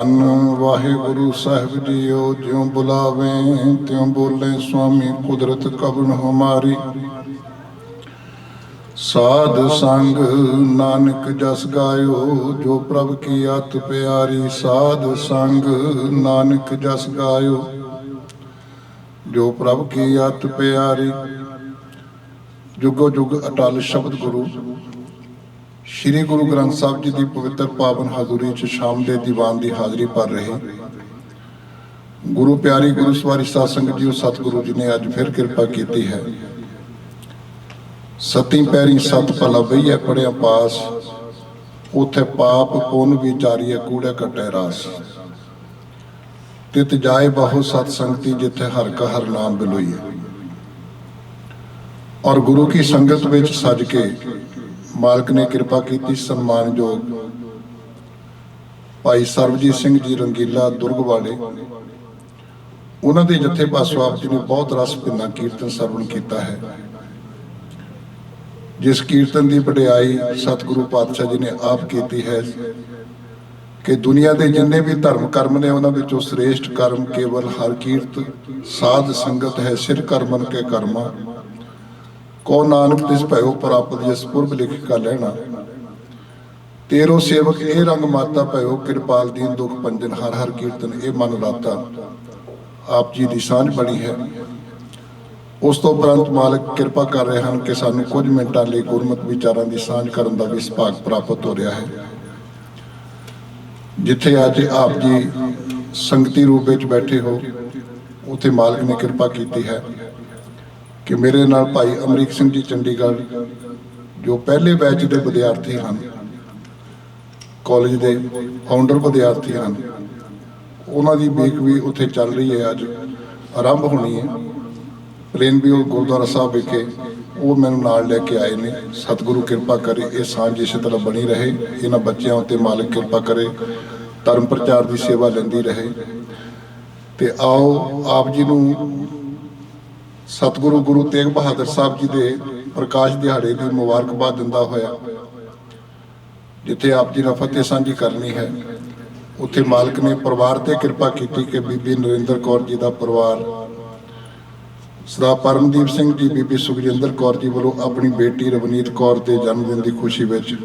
ਧੰਨ ਵਾਹਿਗੁਰੂ ਸਾਹਿਬ ਜੀਓ, ਜਿਉ ਬੁਲਾਵੇ, ਤਿਉ ਬੋਲੇ ਸੁਆਮੀ ਕੁਦਰਤ ਕਬਨ ਹਮਾਰੀ। ਸਾਧ ਸੰਗ ਨਾਨਕ ਜਸ ਗਾਇਓ, ਜੋ ਪ੍ਰਭ ਕੀ ਅਤ ਪਿਆਰੀ, ਸਾਧ ਸੰਗ ਨਾਨਕ ਜਸ ਗਾਇਓ, ਜੋ ਪ੍ਰਭ ਕੀ ਅਤ ਪਿਆਰੀ। ਜੁਗੋ ਜੁਗ ਅਟਲ ਸ਼ਬਦ ਗੁਰੂ। ਸ਼੍ਰੀ ਗੁਰੂ ਗ੍ਰੰਥ ਸਾਹਿਬ ਜੀ ਦੀ ਪਵਿੱਤਰ ਪਾਵਨ ਹਾਜ਼ਰੀ 'ਚ ਸ਼ਾਮ ਦੇ ਦੀਵਾਨ ਦੀ ਹਾਜ਼ਰੀ ਭਰ ਰਹੇ। ਗੁਰੂ ਪਿਆਰੀ ਗੁਰੂ ਸਵਾਰੀ ਸਾਧ ਸੰਗਤ ਜੀਓ ਸਤਿਗੁਰੂ ਜੀ ਨੇ ਅੱਜ ਫਿਰ ਕਿਰਪਾ ਕੀਤੀ ਹੈ। ਸਤੀ ਪੈਰੀ ਸਤ ਭਲਾ ਬਈਏ ਪੜਿਆ ਪਾਸ। ਉਥੇ ਪਾਪ ਪੁੰਨ ਵੀ ਜਾਰੀ ਹੈ ਕੂੜੇ ਕਟੇ ਰਾਸ। ਤਿਤ ਜਾਏ ਬਹੁ ਸਤ ਸੰਗਤੀ, ਜਿੱਥੇ ਹਰ ਕਾ ਹਰ ਨਾਮ ਬਿਲੋਈਏ ਔਰ ਗੁਰੂ ਕੀ ਸੰਗਤ ਵਿੱਚ ਸਜ ਕੇ ਮਾਲਕ ਨੇ ਕਿਰਪਾ ਕੀਤੀ, ਸਨਮਾਨਯੋਗ। ਭਾਈ ਸਰਬਜੀਤ ਸਿੰਘ ਜੀ ਰੰਗੀਲਾ ਦੁਰਗ ਵਾਲੇ। ਉਹਨਾਂ ਦੇ ਜਥੇ ਪਾਸੋਂ ਆਪ ਜੀ ਨੇ ਬਹੁਤ ਰਸ ਭਿੰਨਾ ਕੀਰਤਨ ਸਰਵਣ ਕੀਤਾ ਹੈ। ਜਿਸ ਕੀਰਤਨ ਦੀ ਵਡਿਆਈ ਸਤਿਗੁਰੂ ਪਾਤਸ਼ਾਹ ਜੀ ਨੇ ਆਪ ਕੀਤੀ ਹੈ ਕਿ ਦੁਨੀਆ ਦੇ ਜਿੰਨੇ ਵੀ ਧਰਮ ਕਰਮ ਨੇ, ਉਹਨਾਂ ਵਿੱਚੋਂ ਸ੍ਰੇਸ਼ਟ ਕਰਮ ਕੇਵਲ ਹਰ ਕੀਰਤ, ਸਾਧ ਸੰਗਤ ਹੈ, ਸਿਰ ਕਰਮਨ ਕੇ ਕਰਮਾ। ਕੋ ਨਾਨਕ ਤਿਸ ਭਇਓ ਪ੍ਰਾਪਤ ਜਿਸ ਪੁਰਬ ਲਿਖ ਕਾ ਲੈਣਾ। ਤੇਰੋ ਸੇਵਕ ਇਹ ਰੰਗ ਮਾਤਾ ਭਇਓ ਕਿਰਪਾਲ ਦੀਨ ਦੁਖ ਪੰਜਨ ਹਰ ਹਰ ਕੀਰਤਨ ਇਹ ਮਨ ਰਾਤਾ ਆਪ ਜੀ ਦੀ ਸਾਂਝ ਬਣੀ ਹੈ। ਉਸ ਤੋਂ ਉਪਰੰਤ ਮਾਲਕ ਕਿਰਪਾ ਕਰ ਰਹੇ ਹਨ ਕਿ ਸਾਨੂੰ ਕੁਝ ਮਿੰਟਾਂ ਲਈ ਗੁਰਮਤਿ ਵਿਚਾਰਾਂ ਦੀ ਸਾਂਝ ਕਰਨ ਦਾ ਵੀ ਸੁਭਾਗ ਪ੍ਰਾਪਤ ਹੋ ਰਿਹਾ ਹੈ। ਜਿੱਥੇ ਅੱਜ ਆਪ ਜੀ ਸੰਗਤੀ ਰੂਪ ਵਿੱਚ ਬੈਠੇ ਹੋ, ਉਥੇ ਮਾਲਕ ਨੇ ਕਿਰਪਾ ਕੀਤੀ ਹੈ। ਕਿ ਮੇਰੇ ਨਾਲ ਭਾਈ ਅਮਰੀਕ ਸਿੰਘ ਜੀ ਚੰਡੀਗੜ੍ਹ, ਜੋ ਪਹਿਲੇ ਬੈਚ ਦੇ ਵਿਦਿਆਰਥੀ ਹਨ ਕਾਲਜ ਦੇ ਫਾਊਂਡਰ ਵਿਦਿਆਰਥੀ ਹਨ, ਉਹਨਾਂ ਦੀ ਵੀਕ ਵੀ ਉੱਥੇ ਚੱਲ ਰਹੀ ਹੈ ਅੱਜ, ਆਰੰਭ ਹੋਣੀ ਹੈ। ਪਲੇਨ ਵੀ ਉਹ ਗੁਰਦੁਆਰਾ ਸਾਹਿਬ ਵਿਖੇ ਉਹ ਮੈਨੂੰ ਨਾਲ ਲੈ ਕੇ ਆਏ ਨੇ। ਸਤਿਗੁਰੂ ਕਿਰਪਾ ਕਰੇ ਇਹ ਸਾਂਝ ਇਸੇ ਤਰ੍ਹਾਂ ਬਣੀ ਰਹੇ, ਇਹਨਾਂ ਬੱਚਿਆਂ ਉੱਤੇ ਮਾਲਕ ਕਿਰਪਾ ਕਰੇ, ਧਰਮ ਪ੍ਰਚਾਰ ਦੀ ਸੇਵਾ ਲੈਂਦੀ ਰਹੇ। ਤੇ ਆਓ ਆਪ ਜੀ ਨੂੰ ਸਤਿਗੁਰੂ ਗੁਰੂ ਤੇਗ ਬਹਾਦਰ ਸਾਹਿਬ ਜੀ ਦੇ ਪ੍ਰਕਾਸ਼ ਦਿਹਾੜੇ ਦੀ ਮੁਬਾਰਕਬਾਦ ਦਿੰਦਾ ਹੋਇਆ। ਜਿੱਥੇ ਆਪ ਜੀ ਨਾਲ ਫਤਿਹ ਸਾਂਝੀ ਕਰਨੀ ਹੈ। ਉੱਥੇ ਮਾਲਕ ਨੇ ਪਰਿਵਾਰ ਤੇ ਕਿਰਪਾ ਕੀਤੀ ਕਿ ਬੀਬੀ ਨਰਿੰਦਰ ਕੌਰ ਜੀ ਦਾ ਪਰਿਵਾਰ, ਸਦਾ ਪਰਮਦੀਪ ਸਿੰਘ ਜੀ, ਬੀਬੀ ਸੁਖਜਿੰਦਰ ਕੌਰ ਜੀ ਵੱਲੋਂ ਆਪਣੀ ਬੇਟੀ ਰਵਨੀਤ ਕੌਰ ਦੇ ਜਨਮ ਦਿਨ ਦੀ ਖੁਸ਼ੀ ਵਿੱਚ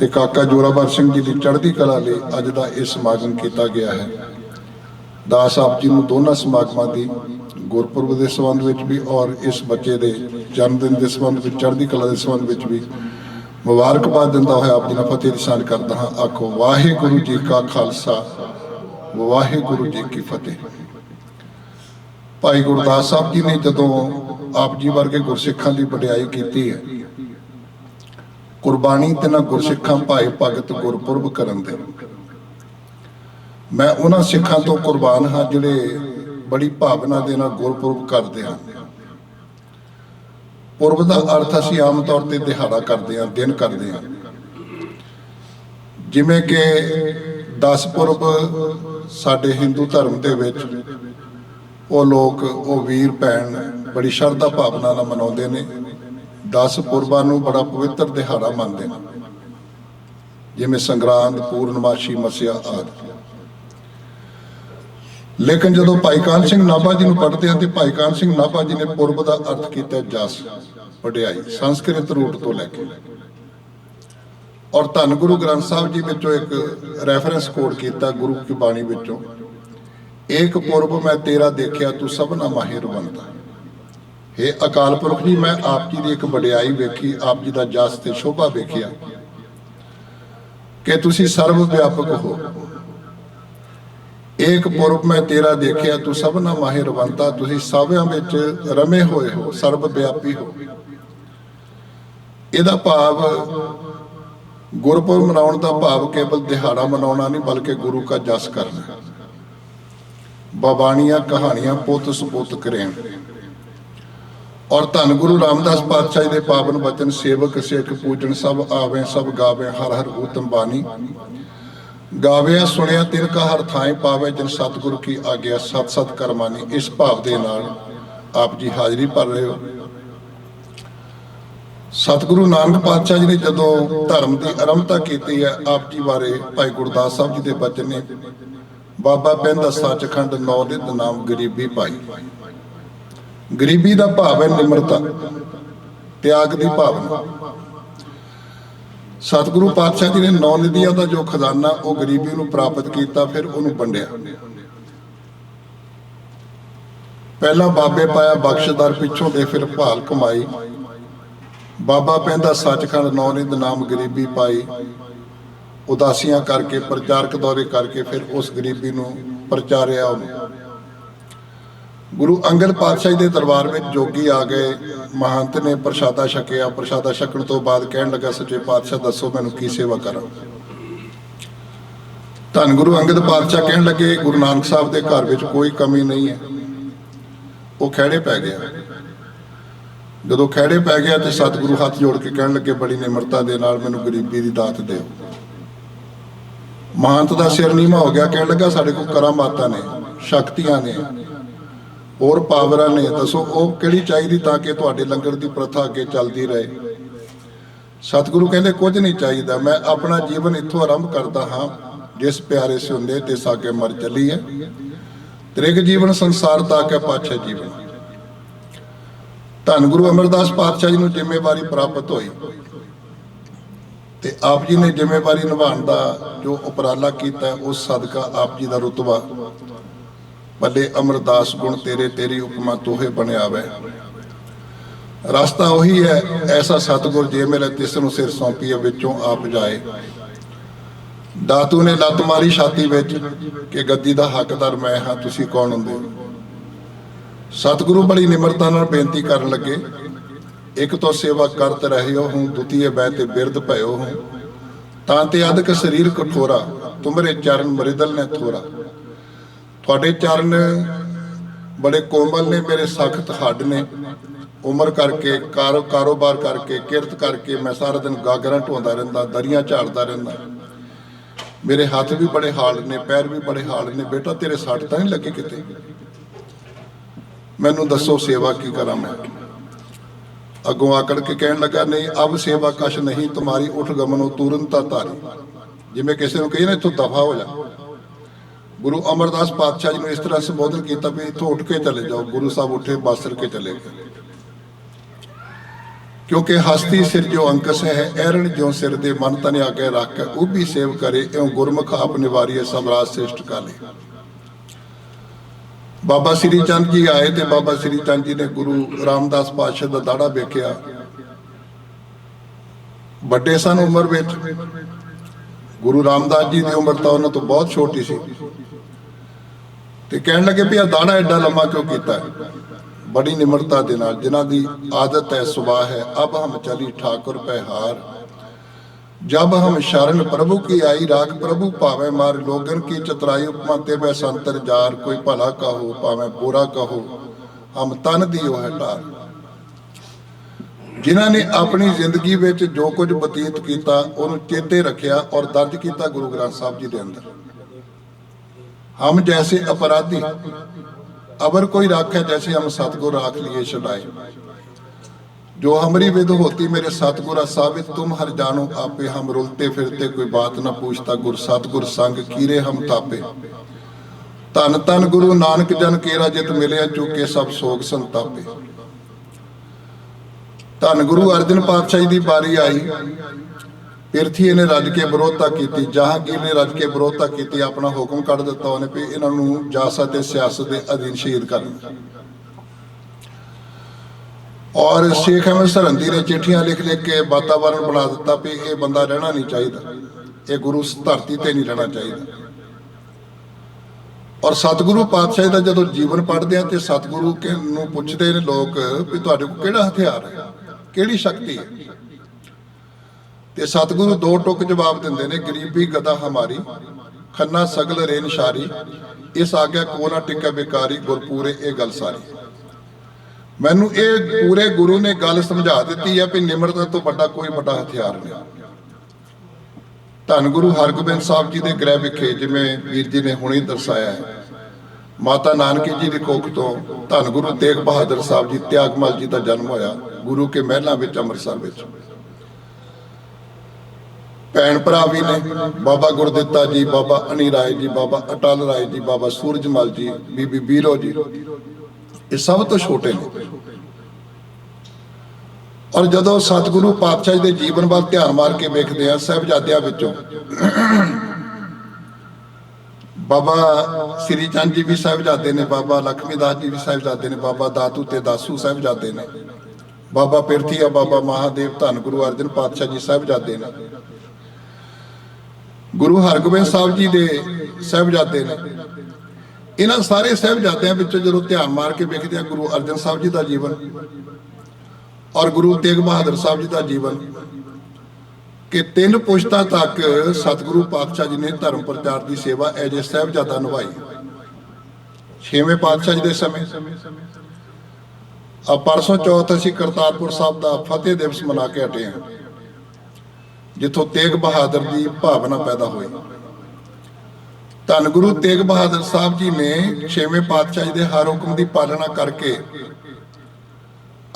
ਤੇ ਕਾਕਾ ਜੋਰਾਵਰ ਸਿੰਘ ਜੀ ਦੀ ਚੜ੍ਹਦੀ ਕਲਾ ਲਈ ਅੱਜ ਦਾ ਇਹ ਸਮਾਗਮ ਕੀਤਾ ਗਿਆ ਹੈ। ਦਾਸ ਆਪ ਜੀ ਨੂੰ ਦੋਨਾਂ ਸਮਾਗਮਾਂ ਦੀ ਗੁਰਪੁਰਬ ਦੇ ਸੰਬੰਧ ਵਿੱਚ ਵੀ ਔਰ ਇਸ ਬੱਚੇ ਦੇ ਜਨਮ ਦਿਨ ਦੇ ਸੰਬੰਧ ਵਿੱਚ, ਚੜ੍ਹਦੀ ਕਲਾ ਦੇ ਸੰਬੰਧ ਵਿੱਚ ਵੀ ਮੁਬਾਰਕਬਾਦ ਦਿੰਦਾ ਹੋਇਆ ਆਪ ਜੀ ਨਾਲ ਫਤਿਹ ਦੀ ਸਾਂਝ ਕਰਦਾ ਹਾਂ। ਆਖੋ, ਵਾਹਿਗੁਰੂ ਜੀ ਕਾ ਖਾਲਸਾ, ਵਾਹਿਗੁਰੂ ਜੀ ਕੀ ਫਤਿਹ। ਭਾਈ ਗੁਰਦਾਸ ਸਾਹਿਬ ਜੀ ਨੇ ਜਦੋਂ ਆਪ ਜੀ ਵਰਗੇ ਗੁਰਸਿੱਖਾਂ ਦੀ ਵਡਿਆਈ ਕੀਤੀ ਹੈ, ਕੁਰਬਾਨੀ ਤੇ ਨਾ ਗੁਰਸਿੱਖਾਂ ਭਾਈ ਭਗਤ ਗੁਰਪੁਰਬ ਕਰਨ ਦੇ। ਮੈਂ ਉਹਨਾਂ ਸਿੱਖਾਂ ਤੋਂ ਕੁਰਬਾਨ ਹਾਂ ਜਿਹੜੇ ਬੜੀ ਭਾਵਨਾ ਦੇ ਨਾਲ ਗੁਰਪੁਰਬ ਕਰਦੇ ਹਨ। ਪੁਰਬ ਦਾ ਅਰਥ ਅਸੀਂ ਆਮ ਤੌਰ ਤੇ ਦਿਹਾੜਾ ਕਰਦੇ ਹਾਂ, ਦਿਨ ਕਰਦੇ ਹਾਂ। ਜਿਵੇਂ ਕਿ 10 ਪੁਰਬ ਸਾਡੇ ਹਿੰਦੂ ਧਰਮ ਦੇ ਵਿੱਚ, ਉਹ ਲੋਕ, ਉਹ ਵੀਰ ਭੈਣ ਬੜੀ ਸ਼ਰਧਾ ਭਾਵਨਾ ਨਾਲ ਮਨਾਉਂਦੇ ਨੇ। 10 ਪੁਰਬਾਂ ਨੂੰ ਬੜਾ ਪਵਿੱਤਰ ਦਿਹਾੜਾ ਮੰਨਦੇ ਨੇ। ਜਿਵੇਂ ਸੰਗਰਾਂਦ, ਪੂਰਨਮਾਸ਼ੀ, ਮਸਿਆ ਆਦਿ। ਲੇਕਿਨ ਜਦੋਂ ਭਾਈ ਕਾਨ ਸਿੰਘ ਨਾਭਾ ਜੀ ਨੂੰ ਪੜ੍ਹਦੇ ਹਾਂ ਤੇ ਭਾਈ ਕਾਨ ਸਿੰਘ ਨਾਭਾ ਜੀ ਨੇ ਪੁਰਬ ਦਾ ਅਰਥ ਕੀਤਾ ਜਸ, ਵਡਿਆਈ, ਸੰਸਕ੍ਰਿਤ ਰੂਟ ਤੋਂ ਲੈ ਕੇ। ਔਰ ਧੰਨ ਗੁਰੂ ਗ੍ਰੰਥ ਸਾਹਿਬ ਜੀ ਵਿੱਚੋਂ ਇੱਕ ਰੈਫਰੈਂਸ ਕੋਡ ਕੀਤਾ ਗੁਰੂ ਕੀ ਬਾਣੀ ਵਿੱਚੋਂ। ਏਕ ਪੁਰਬ ਮੈਂ ਤੇਰਾ ਦੇਖਿਆ, ਤੂੰ ਸਭਨਾ ਮਾਹਿਰ ਬੰਦਾ ਇਹ ਅਕਾਲ ਪੁਰਖ ਜੀ, ਮੈਂ ਆਪ ਜੀ ਦੀ ਇੱਕ ਵਡਿਆਈ ਵੇਖੀ, ਆਪ ਜੀ ਦਾ ਜਸ ਤੇ ਸ਼ੋਭਾ ਵੇਖਿਆ। ਕਿ ਤੁਸੀਂ ਸਰਵ ਵਿਆਪਕ ਹੋ। ਏਕ ਪੁਰਬ ਮੈਂ ਤੇਰਾ ਦੇਖਿਆ, ਤੂੰ ਸਭਨਾ ਮਾਹਿਰ ਤੁਸੀਂ ਸਾਵਿਆਂ ਵਿੱਚ ਰਮੇ ਹੋਏ ਹੋ, ਸਰਬ ਵਿਆਪੀ ਹੋ। ਇਹਦਾ ਭਾਵ ਗੁਰਪੁਰਬ ਮਨਾਉਣ ਦਾ ਭਾਵ ਕੇਵਲ ਦਿਹਾੜਾ ਮਨਾਉਣਾ ਨਹੀਂ, ਬਲਕਿ ਗੁਰੂ ਕਾ ਜਸ ਕਰਨਾ। ਬਾਬਾਣੀਆਂ ਕਹਾਣੀਆਂ ਪੁੱਤ ਸਪੁੱਤ ਕਰੇਣ। ਔਰ ਧੰਨ ਗੁਰੂ ਰਾਮਦਾਸ ਪਾਤਸ਼ਾਹ ਦੇ ਪਾਵਨ ਬਚਨ ਸੇਵਕ, ਸਿੱਖ, ਪੂਜਣ, ਸਭ ਆਵੇਂ, ਸਭ ਗਾਵੇਂ, ਹਰ ਹਰ ਊਤਮ ਬਾਣੀ। ਗਾਵਿਆ, ਸੁਣਿਆ ਤਿਨ ਕਾ ਹਰ ਥਾਂ ਪਾਵੇ ਜਿਨ ਸਤਿਗੁਰੂ ਕੀ ਆਗਿਆ, ਸਤ ਸਤ ਕਰਮਾਨੀ ਇਸ ਭਾਵ ਦੇ ਨਾਲ ਆਪ ਜੀ ਹਾਜ਼ਰੀ ਭਰ ਰਹੇ ਹੋ। ਸਤਿਗੁਰੂ ਨਾਨਕ ਪਾਤਸ਼ਾਹ ਜੀ ਨੇ ਜਦੋਂ ਧਰਮ ਦੀ ਆਰੰਭਤਾ ਕੀਤੀ ਹੈ, ਆਪ ਜੀ ਬਾਰੇ ਭਾਈ ਗੁਰਦਾਸ ਸਾਹਿਬ ਜੀ ਦੇ ਬਚਨ ਨੇ ਬਾਬਾ ਪੈਂਦਾ ਸੱਚਖੰਡ ਨੌ ਦੇ ਨਾਮ ਗਰੀਬੀ ਪਾਈ। ਗਰੀਬੀ ਦਾ ਭਾਵ ਹੈ ਨਿਮਰਤਾ, ਤਿਆਗ ਦੀ ਭਾਵਨਾ। ਸਤਿਗੁਰੂ ਪਾਤਸ਼ਾਹ ਜੀ ਨੇ ਨੌ ਨਿਧੀਆਂ ਦਾ ਜੋ ਖਜ਼ਾਨਾ ਉਹ ਗਰੀਬੀ ਨੂੰ ਪ੍ਰਾਪਤ ਕੀਤਾ, ਫਿਰ ਉਹਨੂੰ ਵੰਡਿਆ। ਪਹਿਲਾਂ ਬਾਬੇ ਪਾਇਆ ਬਖਸ਼ਦਾਰ ਪਿੱਛੋਂ ਦੇ ਫਿਰ ਭਾਲ ਕਮਾਈ ਬਾਬਾ ਪੈਂਦਾ ਸੱਚਖੰਡ ਨੌ ਨਿਧ ਨਾਮ ਗਰੀਬੀ ਪਾਈ। ਉਦਾਸੀਆਂ ਕਰਕੇ, ਪ੍ਰਚਾਰਕ ਦੌਰੇ ਕਰਕੇ ਫਿਰ ਉਸ ਗਰੀਬੀ ਨੂੰ ਪ੍ਰਚਾਰਿਆ ਉਹਨੂੰ। ਗੁਰੂ ਅੰਗਦ ਪਾਤਸ਼ਾਹ ਜੀ ਦੇ ਦਰਬਾਰ ਵਿੱਚ ਜੋਗੀ ਆ ਗਏ ਮਹੰਤ ਨੇ ਪ੍ਰਸ਼ਾਦਾ ਛਕਿਆ। ਪ੍ਰਸ਼ਾਦਾ ਛਕਣ ਤੋਂ ਬਾਅਦ ਕਹਿਣ ਲੱਗਾ, ਸੱਚੇ ਪਾਤਸ਼ਾਹ, ਦੱਸੋ ਮੈਨੂੰ ਕੀ ਸੇਵਾ ਕਰਾਂ? ਧੰਨ ਗੁਰੂ ਅੰਗਦ ਪਾਤਸ਼ਾਹ ਕਹਿਣ ਲੱਗੇ, ਗੁਰੂ ਨਾਨਕ ਸਾਹਿਬ ਦੇ ਘਰ ਵਿੱਚ ਕੋਈ ਕਮੀ ਨਹੀਂ ਹੈ। ਉਹ ਖਹਿੜੇ ਪੈ ਗਿਆ। ਜਦੋਂ ਖਹਿੜੇ ਪੈ ਗਿਆ ਤੇ ਸਤਿਗੁਰੂ ਹੱਥ ਜੋੜ ਕੇ ਕਹਿਣ ਲੱਗੇ, ਬੜੀ ਨਿਮਰਤਾ ਦੇ ਨਾਲ ਮੈਨੂੰ ਗਰੀਬੀ ਦੀ ਦਾਤ ਦਿਓ। ਮਹੰਤ ਦਾ ਸਿਰ ਨੀਵਾ ਹੋ ਗਿਆ। ਕਹਿਣ ਲੱਗਾ, ਸਾਡੇ ਕੋਲ ਕਰਾਮਾਤਾਂ ਨੇ, ਸ਼ਕਤੀਆਂ ਨੇ। ਹੋਰ ਪਾਵਰਾਂ ਨੇ ਦੱਸੋ, ਉਹ ਕਿਹੜੀ ਚਾਹੀਦੀ ਤਾਂ ਕਿ ਤੁਹਾਡੇ ਲੰਗਰ ਦੀ ਪ੍ਰਥਾ ਅੱਗੇ ਚੱਲਦੀ ਰਹੇ? ਸਤਿਗੁਰੂ ਕਹਿੰਦੇ, ਕੁਝ ਨਹੀਂ ਚਾਹੀਦਾ, ਮੈਂ ਆਪਣਾ ਜੀਵਨ ਇੱਥੋਂ ਆਰੰਭ ਕਰਦਾ ਹਾਂ, ਜਿਸ ਪਿਆਰੇ ਸੁੰਦੇ ਤੇ ਸਾਗੇ ਮਰ ਚੱਲੀ ਹੈ। ਤ੍ਰਿਗ ਜੀਵਨ, ਸੰਸਾਰ ਦਾ ਕੇ ਪਾਛੇ ਜੀਵਨ। ਧੰਨ ਗੁਰੂ ਅਮਰਦਾਸ ਪਾਤਸ਼ਾਹ ਜੀ ਨੂੰ ਜ਼ਿੰਮੇਵਾਰੀ ਪ੍ਰਾਪਤ ਹੋਈ। ਤੇ ਆਪ ਜੀ ਨੇ ਜ਼ਿੰਮੇਵਾਰੀ ਨਿਭਾਉਣ ਦਾ ਜੋ ਉਪਰਾਲਾ ਕੀਤਾ, ਉਸ ਸਦਕਾ ਆਪ ਜੀ ਦਾ ਰੁਤਬਾ ਬੱਲੇ ਅਮਰਦਾਸ ਗੁਣ ਤੇਰੇ, ਤੇਰੀ ਉਪਮਾ ਤੋਹੇ ਬਣਿਆ ਵੈ ਰਸਤਾ ਉਹੀ ਹੈ, ਐਸਾ ਸਤਿਗੁਰ ਜੇ ਮੇਰੇ ਤਿਸ ਨੂੰ ਸਿਰ ਸੌਂਪੀਏ, ਵਿੱਚੋਂ ਆਪ ਜਾਏ। ਦਾਤੂ ਨੇ ਲੱਤ ਮਾਰੀ ਛਾਤੀ ਵਿੱਚ ਕਿ ਗੱਦੀ ਦਾ ਹੱਕਦਾਰ ਮੈਂ ਹਾਂ, ਤੁਸੀਂ ਕੌਣ ਹੁੰਦੇ? ਹੋ? ਸਤਿਗੁਰੂ ਬੜੀ ਨਿਮਰਤਾ ਨਾਲ ਬੇਨਤੀ ਕਰਨ ਲੱਗੇ। ਇੱਕ ਤੋਂ ਸੇਵਾ ਕਰਤ ਰਹਿਓ ਹੂੰ, ਦੁਤੀਏ ਬੈ ਤੇ ਬਿਰਧ ਭਇਓ ਹੂੰ। ਤਾਂ ਤੇ ਅਦਕ ਸਰੀਰ ਕਠੋਰਾ, ਤੁਮਰੇ ਚਰਨ ਮਰਿਦਲ ਨੇ ਥੋਰਾ। ਤੁਹਾਡੇ ਚਰਨ ਬੜੇ ਕੋਮਲ ਨੇ, ਮੇਰੇ ਸਖਤ ਹੱਡ ਨੇ। ਉਮਰ ਕਰਕੇ, ਕਾਰੋ, ਕਾਰੋਬਾਰ ਕਰਕੇ, ਕਿਰਤ ਕਰਕੇ ਮੈਂ ਸਾਰਾ ਦਿਨ ਗਾਗਰਾਂ ਢੋਂਦਾ ਰਹਿੰਦਾ, ਦਰੀਆਂ ਝਾੜਦਾ ਰਹਿੰਦਾ। ਮੇਰੇ ਹੱਥ ਵੀ ਬੜੇ ਹਾਲ ਨੇ, ਪੈਰ ਵੀ ਬੜੇ ਹਾਲ ਨੇ। ਬੇਟਾ, ਤੇਰੇ ਸੱਟ ਤਾਂ ਨਹੀਂ ਲੱਗੇ ਕਿਤੇ? ਮੈਨੂੰ ਦੱਸੋ ਸੇਵਾ ਕੀ ਕਰਾਂ ਮੈਂ? ਅੱਗੋਂ ਆਕੜ ਕੇ ਕਹਿਣ ਲੱਗਾ, ਨਹੀਂ, ਅਬ ਸੇਵਾ ਕਸ਼ ਨਹੀਂ, ਤੁਮਾਰੀ ਉਠ ਗਮਨੋ ਤੁਰੰਤਾ ਧਾਰੀ ਜਿਵੇਂ ਕਿਸੇ ਨੂੰ ਕਹੀ ਨਾ, ਇੱਥੋਂ ਦਫਾ ਹੋ ਜਾ। ਗੁਰੂ ਅਮਰਦਾਸ ਪਾਤਸ਼ਾਹ ਜੀ ਨੂੰ ਇਸ ਤਰ੍ਹਾਂ ਸੰਬੋਧਨ ਕੀਤਾ ਵੀ ਇੱਥੋਂ ਉੱਠ ਕੇ ਚਲੇ ਜਾਓ, ਗੁਰੂ ਸਾਹਿਬ ਉੱਠੇ ਬਾਸਰ ਕੇ ਚਲੇ ਗਏ। ਕਿਉਂਕਿ ਹਸਤੀ ਸਿਰ ਜੋ ਅੰਕਸ ਹੈ, ਐਰਣ ਜੋ ਸਿਰ ਦੇ ਮਨ ਤਨ ਆਗੇ ਰੱਖ ਕੇ ਉਹ ਵੀ ਸੇਵ ਕਰੇ, ਇਉ ਗੁਰਮੁਖ ਆਪ ਨਿਵਾਰੀਏ ਸਭ ਰਾਜ ਕਾਲੇ। ਬਾਬਾ ਸ੍ਰੀ ਚੰਦ ਜੀ ਆਏ ਤੇ ਬਾਬਾ ਸ੍ਰੀ ਚੰਦ ਜੀ ਨੇ ਗੁਰੂ ਰਾਮਦਾਸ ਪਾਤਸ਼ਾਹ ਦਾ ਦਾੜਾ ਵੇਖਿਆ। ਵੱਡੇ ਸਨ ਉਮਰ ਵਿੱਚ। ਗੁਰੂ ਰਾਮਦਾਸ ਜੀ ਦੀ ਉਮਰ ਤਾਂ ਉਹਨਾਂ ਤੋਂ ਬਹੁਤ ਛੋਟੀ ਸੀ। ਤੇ ਕਹਿਣ ਲੱਗੇ ਵੀ ਆ ਦਾੜਾ ਐਡਾ ਲੰਮਾ ਕਿਉਂ ਕੀਤਾ ਬੜੀ ਨਿਮਰਤਾ ਦੇ ਨਾਲ, ਜਿਨ੍ਹਾਂ ਦੀ ਆਦਤ ਹੈ, ਸੁਭਾਅ ਹੈ, ਅਬ ਹਮ ਚਲੀ ਠਾਕੁਰ ਪੈ ਹਾਰ। ਜਬ ਹਮ ਸ਼ਰਨ ਪ੍ਰਭੂ ਕੀ ਆਈ ਰਾਖ, ਪ੍ਰਭੂ ਭਾਵੇਂ ਮਾਰ, ਲੋਗਨ ਕੀ ਚਤਰਾਈ, ਉਪਮਾ ਤੇ ਬੈ ਸੰਤਰ ਜਾਰ। ਕੋਈ ਭਲਾ ਕਹੋ, ਭਾਵੇਂ ਬੁਰਾ ਕਹੋ, ਹਮ ਤਨ ਦੀ ਉਹ ਹਟਾਰ ਜਿਨ੍ਹਾਂ ਨੇ ਆਪਣੀ ਜ਼ਿੰਦਗੀ ਵਿੱਚ ਜੋ ਕੁਝ ਬਤੀਤ ਕੀਤਾ, ਉਹਨੂੰ ਚੇਤੇ ਰੱਖਿਆ ਔਰ ਦਰਜ ਕੀਤਾ ਗੁਰੂ ਗ੍ਰੰਥ ਸਾਹਿਬ ਜੀ ਦੇ ਅੰਦਰ। ਹਮ ਜੈਸੇ ਅਪਰਾਧੀ अबर कोई राखे जैसे हम सतगुर राख लिए छुड़ाए जो हमारी विद होती मेरे सतगुरा साबित तुम हर जानो आपे हम रुलते फिरते कोई बात न पूछता गुर सतगुर संग कीरे हम तापे ਧੰਨ ਧੰਨ ਗੁਰੂ ਨਾਨਕ ਜਨ ਕੇਰਾ ਜਿਤ ਮਿਲਿਆ ਚੁੱਕੇ ਸਭ ਸੋਗ ਸੰਤਾਪੇ ਧੰਨ ਗੁਰੂ ਅਰਜਨ ਪਾਤਸ਼ਾਹ ਜੀ ਦੀ ਬਾਰੀ ਆਈ ਪਿਰਥੀ ਨੇ ਰੱਜ ਕੇ ਵਿਰੋਧਤਾ ਕੀਤੀ, ਜਹਾਂਗੀਰ ਨੇ ਰੱਜ ਕੇ ਵਿਰੋਧਤਾ ਕੀਤੀ, ਆਪਣਾ ਹੁਕਮ ਕੱਢ ਦਿੱਤਾ ਉਹਨੇ ਵੀ ਇਹਨਾਂ ਨੂੰ ਜਾਸਤ ਤੇ ਸਿਆਸਤ ਦੇ ਅਧੀਨ ਸ਼ਹੀਦ ਕਰਨ। ਔਰ ਸ਼ੇਖ ਅਹਿਮਦ ਸਰਹੰਦੀ ਨੇ ਚਿੱਠੀਆਂ ਲਿਖ ਲਿਖ ਕੇ ਵਾਤਾਵਰਣ ਬਣਾ ਦਿੱਤਾ ਵੀ ਇਹ ਬੰਦਾ ਰਹਿਣਾ ਨਹੀਂ ਚਾਹੀਦਾ, ਇਹ ਗੁਰੂ ਧਰਤੀ ਤੇ ਨਹੀਂ ਰਹਿਣਾ ਚਾਹੀਦਾ। ਔਰ ਸਤਿਗੁਰੂ ਪਾਤਸ਼ਾਹ ਦਾ ਜਦੋਂ ਜੀਵਨ ਪੜ੍ਹਦੇ ਆ ਤੇ ਸਤਿਗੁਰੂ ਕੇ, ਨੂੰ ਪੁੱਛਦੇ ਨੇ ਲੋਕ ਵੀ ਤੁਹਾਡੇ ਕੋਲ ਕਿਹੜਾ ਹਥਿਆਰ ਹੈ, ਕਿਹੜੀ ਸ਼ਕਤੀ ਹੈ? ਤੇ ਸਤਿਗੁਰੂ ਦੋ ਟੁਕ ਜਵਾਬ ਦਿੰਦੇ ਨੇ, ਗਰੀਬੀ ਗਦਾ ਹਮਾਰੀ, ਖੰਨਾ ਸਗਲ ਰੇ ਨਿਸ਼ਾਰੀ ਇਸ ਆਗਿਆ ਕੋ ਨਾ ਟਿਕਾ ਬੇਕਾਰੀ, ਗੁਰਪੂਰੇ ਇਹ ਗੱਲ ਸਾਰੀ। ਮੈਨੂੰ ਇਹ ਪੂਰੇ ਗੁਰੂ ਨੇ ਗੱਲ ਸਮਝਾ ਦਿੱਤੀ ਹੈ ਵੀ ਨਿਮਰਤਾ ਤੋਂ ਵੱਡਾ ਕੋਈ ਵੱਡਾ ਹਥਿਆਰ ਨਹੀਂ। ਧੰਨ ਗੁਰੂ ਹਰਗੋਬਿੰਦ ਸਾਹਿਬ ਜੀ ਦੇ ਗ੍ਰਹਿ ਵਿਖੇ ਜਿਵੇਂ ਵੀਰ ਜੀ ਨੇ ਹੁਣੇ ਦਰਸਾਇਆ ਹੈ, ਮਾਤਾ ਨਾਨਕੀ ਜੀ ਦੀ ਕੋਖ ਤੋਂ ਧੰਨ ਗੁਰੂ ਤੇਗ ਬਹਾਦਰ ਸਾਹਿਬ ਜੀ, ਤਿਆਗਮਲ ਜੀ ਦਾ ਜਨਮ ਹੋਇਆ, ਗੁਰੂ ਕੇ ਮਹਿਲਾਂ ਵਿੱਚ, ਅੰਮ੍ਰਿਤਸਰ ਵਿੱਚ। ਭੈਣ ਭਰਾ ਵੀ ਨੇ, ਬਾਬਾ ਗੁਰਦਿੱਤਾ ਜੀ, ਬਾਬਾ ਅਨੀ ਰਾਏ ਜੀ, ਬਾਬਾ ਅਟਲ ਰਾਏ ਜੀ, ਬਾਬਾ ਸੂਰਜਮਲ ਜੀ, ਬੀਬੀ ਬੀਰੋ ਜੀ। ਇਹ ਸਭ ਤੋਂ ਛੋਟੇ ਨੇ। ਔਰ ਜਦੋਂ ਸਤਿਗੁਰੂ ਪਾਤਸ਼ਾਹ ਜੀ ਦੇ ਜੀਵਨ ਵੱਲ ਧਿਆਨ ਮਾਰ ਕੇ ਵੇਖਦੇ ਆ ਸਾਹਿਬਜ਼ਾਦਿਆਂ ਵਿੱਚੋਂ, ਬਾਬਾ ਸ੍ਰੀ ਚੰਦ ਜੀ ਵੀ ਸਾਹਿਬਜ਼ਾਦੇ ਨੇ, ਬਾਬਾ ਲਖਮੀ ਦਾਸ ਜੀ ਵੀ ਸਾਹਿਬਜ਼ਾਦੇ ਨੇ, ਬਾਬਾ ਦਾਤੂ ਤੇ ਦਾਸੂ ਸਾਹਿਬਜ਼ਾਦੇ ਨੇ, ਬਾਬਾ ਪਿਰਥੀਆ ਬਾਬਾ ਮਹਾਦੇਵ ਧੰਨ ਗੁਰੂ ਅਰਜਨ ਪਾਤਸ਼ਾਹ ਜੀ ਸਾਹਿਬਜ਼ਾਦੇ ਨੇ। ਗੁਰੂ ਹਰਗੋਬਿੰਦ ਸਾਹਿਬ ਜੀ ਦੇ ਸਾਹਿਬਜ਼ਾਦੇ ਨੇ। ਇਹਨਾਂ ਸਾਰੇ ਸਾਹਿਬਜ਼ਾਦਿਆਂ ਵਿੱਚੋਂ ਜਦੋਂ ਧਿਆਨ ਮਾਰ ਕੇ ਵੇਖਦੇ ਆ ਗੁਰੂ ਅਰਜਨ ਸਾਹਿਬ ਜੀ ਦਾ ਜੀਵਨ ਔਰ ਗੁਰੂ ਤੇਗ ਬਹਾਦਰ ਸਾਹਿਬ ਜੀ ਦਾ ਜੀਵਨ ਕਿ ਤਿੰਨ ਪੁਸ਼ਤਾਂ ਤੱਕ ਸਤਿਗੁਰੂ ਪਾਤਸ਼ਾਹ ਜੀ ਨੇ ਧਰਮ ਪ੍ਰਚਾਰ ਦੀ ਸੇਵਾ ਐਜ ਏ ਸਾਹਿਬਜ਼ਾਦਾ ਨਿਭਾਈ। ਛੇਵੇਂ ਪਾਤਸ਼ਾਹ ਜੀ ਦੇ ਸਮੇਂ। ਆ ਪਰਸੋਂ ਚੌਥ ਅਸੀਂ ਕਰਤਾਰਪੁਰ ਸਾਹਿਬ ਦਾ ਫਤਿਹ ਦਿਵਸ ਮਨਾ ਕੇ ਹਟੇ ਹਾਂ। ਜਿੱਥੋਂ ਤੇਗ ਬਹਾਦਰ ਦੀ ਭਾਵਨਾ ਪੈਦਾ ਹੋਈ। ਧੰਨ ਗੁਰੂ ਤੇਗ ਬਹਾਦਰ ਸਾਹਿਬ ਜੀ ਨੇ ਛੇਵੇਂ ਪਾਤਸ਼ਾਹ ਦੇ ਹਰ ਹੁਕਮ ਦੀ ਪਾਲਣਾ ਕਰਕੇ